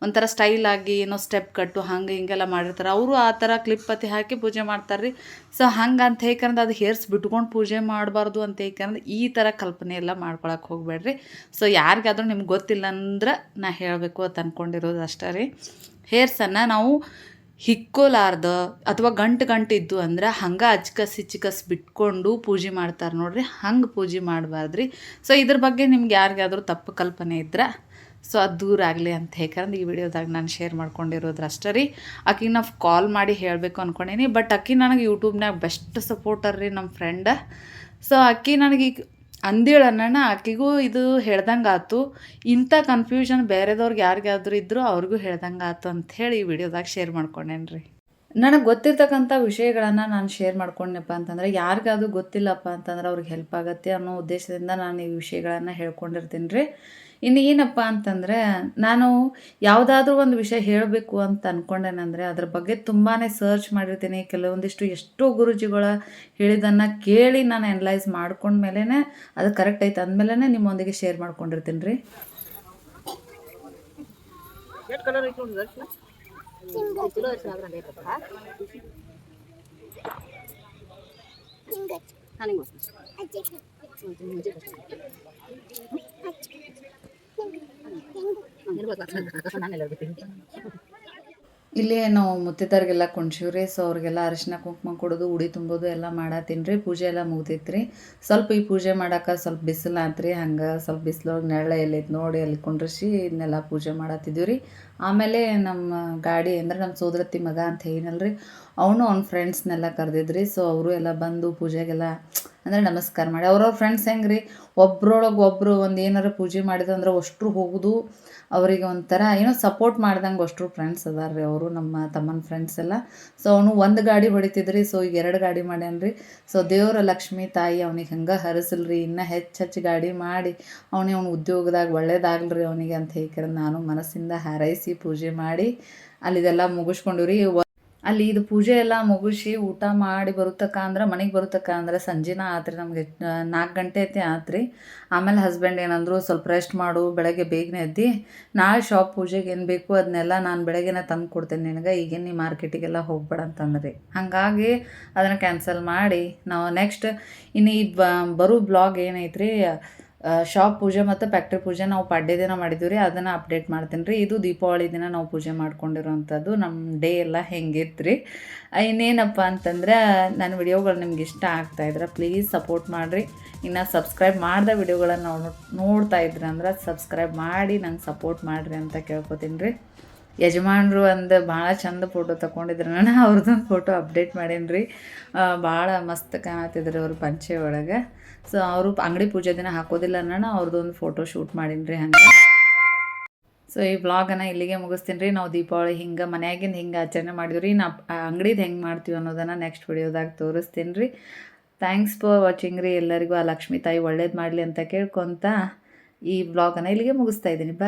ಒಂಥರ ಸ್ಟೈಲ್ ಆಗಿ ಏನೋ ಸ್ಟೆಪ್ ಕಟ್ಟು ಹಂಗೆ ಹಿಂಗೆಲ್ಲ ಮಾಡಿರ್ತಾರೆ. ಅವರು ಆ ಥರ ಕ್ಲಿಪ್ ಅತಿ ಹಾಕಿ ಪೂಜೆ ಮಾಡ್ತಾರೆ ರೀ. ಸೊ ಹಂಗೆ ಅಂತ ಹೇಳ್ಕಂದ್ರೆ ಅದು ಹೇರ್ಸ್ ಬಿಟ್ಕೊಂಡು ಪೂಜೆ ಮಾಡಬಾರ್ದು ಅಂತ ಹೇಕಂದ್ರೆ ಈ ಥರ ಕಲ್ಪನೆ ಎಲ್ಲ ಮಾಡ್ಕೊಳಕ್ಕೆ ಹೋಗಬೇಡ್ರಿ. ಸೊ ಯಾರಿಗಾದ್ರೂ ನಿಮ್ಗೆ ಗೊತ್ತಿಲ್ಲ ಅಂದ್ರೆ ನಾ ಹೇಳಬೇಕು ಅಂತ ಅಂದ್ಕೊಂಡಿರೋದು ಅಷ್ಟೇ ರೀ. ಹೇರ್ಸನ್ನು ನಾವು ಹಿಕ್ಕೋಲಾರ್ದ ಅಥವಾ ಗಂಟು ಗಂಟು ಇದ್ದು ಅಂದ್ರೆ ಹಂಗೆ ಅಚ್ಕಸ್ ಇಚ್ಕಸ್ ಬಿಟ್ಕೊಂಡು ಪೂಜೆ ಮಾಡ್ತಾರೆ ನೋಡ್ರಿ, ಹಂಗೆ ಪೂಜೆ ಮಾಡಬಾರ್ದ್ರಿ. ಸೊ ಇದ್ರ ಬಗ್ಗೆ ನಿಮ್ಗೆ ಯಾರಿಗಾದ್ರೂ ತಪ್ಪು ಕಲ್ಪನೆ ಇದ್ರೆ ಸೊ ಅದು ದೂರ ಆಗಲಿ ಅಂತ ಹೇಳ್ಕಂದು ಈ ವಿಡಿಯೋದಾಗ ನಾನು ಶೇರ್ ಮಾಡ್ಕೊಂಡಿರೋದ್ರಷ್ಟೇ ರೀ. ಆಕಿಗೆ ನಾವು ಕಾಲ್ ಮಾಡಿ ಹೇಳಬೇಕು ಅಂದ್ಕೊಂಡೀನಿ ಬಟ್ ಅಕ್ಕಿ ನನಗೆ ಯೂಟ್ಯೂಬ್ನಾಗ ಬೆಸ್ಟ್ ಸಪೋರ್ಟರ್ ರೀ ನಮ್ಮ ಫ್ರೆಂಡ ಸೊ ಅಕ್ಕಿ ನನಗೆ ಈಗ ಅಂದೇಳನ್ನ ಆಕೆಗೂ ಇದು ಹೇಳ್ದಂಗೆ ಆಯ್ತು ಇಂಥ ಕನ್ಫ್ಯೂಷನ್ ಬೇರೆದವ್ರಿಗೆ ಯಾರಿಗಾದ್ರೂ ಇದ್ದರೂ ಅವ್ರಿಗೂ ಹೇಳ್ದಂಗೆ ಆತು ಅಂಥೇಳಿ ಈ ವಿಡಿಯೋದಾಗ ಶೇರ್ ಮಾಡ್ಕೊಂಡೇನಿ ರೀ ನನಗೆ ಗೊತ್ತಿರ್ತಕ್ಕಂಥ ವಿಷಯಗಳನ್ನು ನಾನು ಶೇರ್ ಮಾಡ್ಕೊಂಡೆನಪ್ಪ ಅಂತಂದರೆ, ಯಾರಿಗಾದ್ರೂ ಗೊತ್ತಿಲ್ಲಪ್ಪ ಅಂತಂದ್ರೆ ಅವ್ರಿಗೆ ಹೆಲ್ಪ್ ಆಗುತ್ತೆ ಅನ್ನೋ ಉದ್ದೇಶದಿಂದ ನಾನು ಈ ವಿಷಯಗಳನ್ನು ಹೇಳ್ಕೊಂಡಿರ್ತೀನಿ ರೀ ಇನ್ನು ಏನಪ್ಪ ಅಂತಂದರೆ ನಾನು ಯಾವುದಾದ್ರೂ ಒಂದು ವಿಷಯ ಹೇಳಬೇಕು ಅಂತ ಅಂದ್ಕೊಂಡೇನೆಂದರೆ ಅದ್ರ ಬಗ್ಗೆ ತುಂಬಾ ಸರ್ಚ್ ಮಾಡಿರ್ತೀನಿ. ಕೆಲವೊಂದಿಷ್ಟು ಎಷ್ಟೋ ಗುರುಜಿಗಳ ಹೇಳಿದ್ದನ್ನು ಕೇಳಿ ನಾನು ಅನಲೈಸ್ ಮಾಡ್ಕೊಂಡ್ಮೇಲೆ ಅದು ಕರೆಕ್ಟ್ ಐತೆ ಅಂದಮೇಲೆ ನಿಮ್ಮೊಂದಿಗೆ ಶೇರ್ ಮಾಡ್ಕೊಂಡಿರ್ತೀನಿ ರೀ. ಇಲ್ಲಿ ನಾವು ಮುತ್ತಿದಾರಿಗೆಲ್ಲ ಕುಣ್ಸಿವ್ರಿ ಸೊ ಅವ್ರಿಗೆಲ್ಲ ಅರಿಶಿನ ಕುಂಕುಮ ಕೊಡೋದು, ಉಡಿ ತುಂಬೋದು ಎಲ್ಲ ಮಾಡತ್ತೀನಿ ಪೂಜೆ ಎಲ್ಲ ಮುಗ್ದೈತ್ರಿ. ಸ್ವಲ್ಪ ಈ ಪೂಜೆ ಮಾಡೋಕೆ ಸ್ವಲ್ಪ ಬಿಸಿಲು ಆತ್ರಿ. ಹಂಗೆ ಸ್ವಲ್ಪ ಬಿಸಿಲೊಳಗೆ ನೆರಳು ಎಲ್ಲೈತೆ ನೋಡಿ ಅಲ್ಲಿ ಕುಂಡ್ರಿಸಿ ಇದನ್ನೆಲ್ಲ ಪೂಜೆ ಮಾಡತ್ತಿದ್ದೀವಿ ರೀ ಆಮೇಲೆ ನಮ್ಮ ಗಾಡಿ ಅಂದ್ರೆ ನಮ್ಮ ಸೋದರತ್ತಿ ಮಗ ಅಂತ ಏನಲ್ರಿ ಅವನು ಅವ್ನ ಫ್ರೆಂಡ್ಸ್ನೆಲ್ಲ ಕರೆದಿದ್ರಿ ಸೊ ಅವರು ಎಲ್ಲ ಬಂದು ಪೂಜೆಗೆಲ್ಲ ಅಂದರೆ ನಮಸ್ಕಾರ ಮಾಡಿ. ಅವ್ರವ್ರ ಫ್ರೆಂಡ್ಸ್ ಹೆಂಗೆ ರೀ ಒಬ್ರೊಳಗೆ ಒಬ್ಬರು ಒಂದು ಏನಾರು ಪೂಜೆ ಮಾಡಿದಂದ್ರೆ ಅಷ್ಟ್ರು ಹೋಗೋದು ಅವರಿಗೆ ಒಂಥರ, ಏನೋ ಸಪೋರ್ಟ್ ಮಾಡ್ದಂಗೆ ಅಷ್ಟ್ರು ಫ್ರೆಂಡ್ಸ್ ಅದಾರ ರೀ ಅವರು ನಮ್ಮ ತಮ್ಮನ ಫ್ರೆಂಡ್ಸ್ ಎಲ್ಲ. ಸೊ ಅವನು ಒಂದು ಗಾಡಿ ಹೊಡಿತಿದ್ರಿ ಸೊ ಈಗ ಎರಡು ಗಾಡಿ ಮಾಡ್ಯಾನ್ರಿ. ಸೊ ದೇವರ ಲಕ್ಷ್ಮೀ ತಾಯಿ ಅವ್ನಿಗೆ ಹಂಗೆ ಹರಿಸಲ್ರಿ, ಇನ್ನೂ ಹೆಚ್ಚು ಹೆಚ್ಚು ಗಾಡಿ ಮಾಡಿ ಅವನಿಗೆ ಅವ್ನ ಉದ್ಯೋಗದಾಗ ಒಳ್ಳೇದಾಗಲ್ರಿ ಅವನಿಗೆ ಅಂತ ಹೇಳ್ಕರ ನಾನು ಮನಸ್ಸಿಂದ ಹಾರೈಸಿ ಪೂಜೆ ಮಾಡಿ, ಅಲ್ಲಿದೆಲ್ಲ ಮುಗಿಸ್ಕೊಂಡಿವ್ರಿ. ಅಲ್ಲಿ ಇದು ಪೂಜೆ ಎಲ್ಲ ಮುಗಿಸಿ ಊಟ ಮಾಡಿ ಬರುತ್ತಕ್ಕ ಅಂದ್ರೆ ಮನೆಗೆ ಬರುತ್ತಕ್ಕ ಅಂದ್ರೆ ಸಂಜೆನ ಆತ್ರಿ ನಮಗೆ ನಾಲ್ಕು ಗಂಟೆ ಐತಿ ಆತ್ರಿ. ಆಮೇಲೆ ಹಸ್ಬೆಂಡ್ ಏನಂದ್ರು ಸ್ವಲ್ಪ ರೆಸ್ಟ್ ಮಾಡು, ಬೆಳಗ್ಗೆ ಬೇಗನೆ ಎದ್ದು, ನಾಳೆ ಶಾಪ್ ಪೂಜೆಗೆ ಏನು ಬೇಕು ಅದನ್ನೆಲ್ಲ ನಾನು ಬೆಳಗ್ಗೆನೇ ತಂದು ಕೊಡ್ತೇನೆ ನಿನಗೆ, ಈಗೇನು ನೀ ಮಾರ್ಕೆಟಿಗೆಲ್ಲ ಹೋಗ್ಬೇಡ ಅಂತಂದ್ರಿ. ಹಾಗಾಗಿ ಅದನ್ನು ಕ್ಯಾನ್ಸಲ್ ಮಾಡಿ, ನಾವು ನೆಕ್ಸ್ಟ್ ಇನ್ನು ಈ ಬರೋ ಬ್ಲಾಗ್ ಏನೈತ್ರಿ ಶಾಪ್ ಪೂಜೆ ಮತ್ತು ಫ್ಯಾಕ್ಟ್ರಿ ಪೂಜೆ ನಾವು ಪಾಡ್ಯ ದಿನ ಮಾಡಿದ್ದೀವಿ ರೀ ಅದನ್ನು ಅಪ್ಡೇಟ್ ಮಾಡ್ತೀನಿ ರೀ ಇದು ದೀಪಾವಳಿ ದಿನ ನಾವು ಪೂಜೆ ಮಾಡ್ಕೊಂಡಿರೋವಂಥದ್ದು ನಮ್ಮ ಡೇ ಎಲ್ಲ ಹೆಂಗಿತ್ತು ರೀ ಇನ್ನೇನಪ್ಪ ಅಂತಂದ್ರೆ, ನನ್ನ ವಿಡಿಯೋಗಳು ನಿಮ್ಗೆ ಇಷ್ಟ ಆಗ್ತಾಯಿದ್ರೆ ಪ್ಲೀಸ್ ಸಪೋರ್ಟ್ ಮಾಡಿರಿ. ಇನ್ನು ಸಬ್ಸ್ಕ್ರೈಬ್ ಮಾಡಿದ ವಿಡಿಯೋಗಳನ್ನು ನಾವು ನೋಡ್ತಾ ಇದ್ರೆ ಅಂದ್ರೆ ಸಬ್ಸ್ಕ್ರೈಬ್ ಮಾಡಿ, ನಂಗೆ ಸಪೋರ್ಟ್ ಮಾಡಿರಿ ಅಂತ ಕೇಳ್ಕೊತೀನಿ ರೀ ಯಜಮಾನರು ಒಂದು ಭಾಳ ಚಂದ ಫೋಟೋ ತಗೊಂಡಿದ್ರು ನಾನು ಅವ್ರದ್ದೊಂದು ಫೋಟೋ ಅಪ್ಡೇಟ್ ಮಾಡೀನಿ ರೀ ಭಾಳ ಮಸ್ತ್ ಕಾಣತ್ತಿದ್ರು ಅವ್ರ ಪಂಚೆ ಒಳಗೆ. ಸೊ ಅವರು ಅಂಗಡಿ ಪೂಜೆ ದಿನ ಹಾಕೋದಿಲ್ಲ ಅನ್ನೋಣ ಅವ್ರದ್ದೊಂದು ಫೋಟೋ ಶೂಟ್ ಮಾಡೀನಿ ರೀ ಹಂಗೆ. ಸೊ ಈ ವ್ಲಾಗನ್ನು ಇಲ್ಲಿಗೆ ಮುಗಿಸ್ತೀನಿ ರೀ. ನಾವು ದೀಪಾವಳಿ ಹಿಂಗೆ ಮನೆಯಾಗಿಂದ ಹಿಂಗೆ ಆಚರಣೆ ಮಾಡಿದ್ವಿ ರೀ. ನಾ ಅಂಗಡಿದು ಹೆಂಗೆ ಮಾಡ್ತೀವಿ ಅನ್ನೋದನ್ನು ನೆಕ್ಸ್ಟ್ ವಿಡಿಯೋದಾಗ ತೋರಿಸ್ತೀನಿ ರೀ. ಥ್ಯಾಂಕ್ಸ್ ಫಾರ್ ವಾಚಿಂಗ್ ರೀ. ಎಲ್ಲರಿಗೂ ಆ ಲಕ್ಷ್ಮೀ ತಾಯಿ ಒಳ್ಳೇದು ಮಾಡಲಿ ಅಂತ ಕೇಳ್ಕೊತ ಈ ವ್ಲಾಗನ್ನು ಇಲ್ಲಿಗೆ ಮುಗಿಸ್ತಾ ಇದ್ದೀನಿ. ಬಾಯ್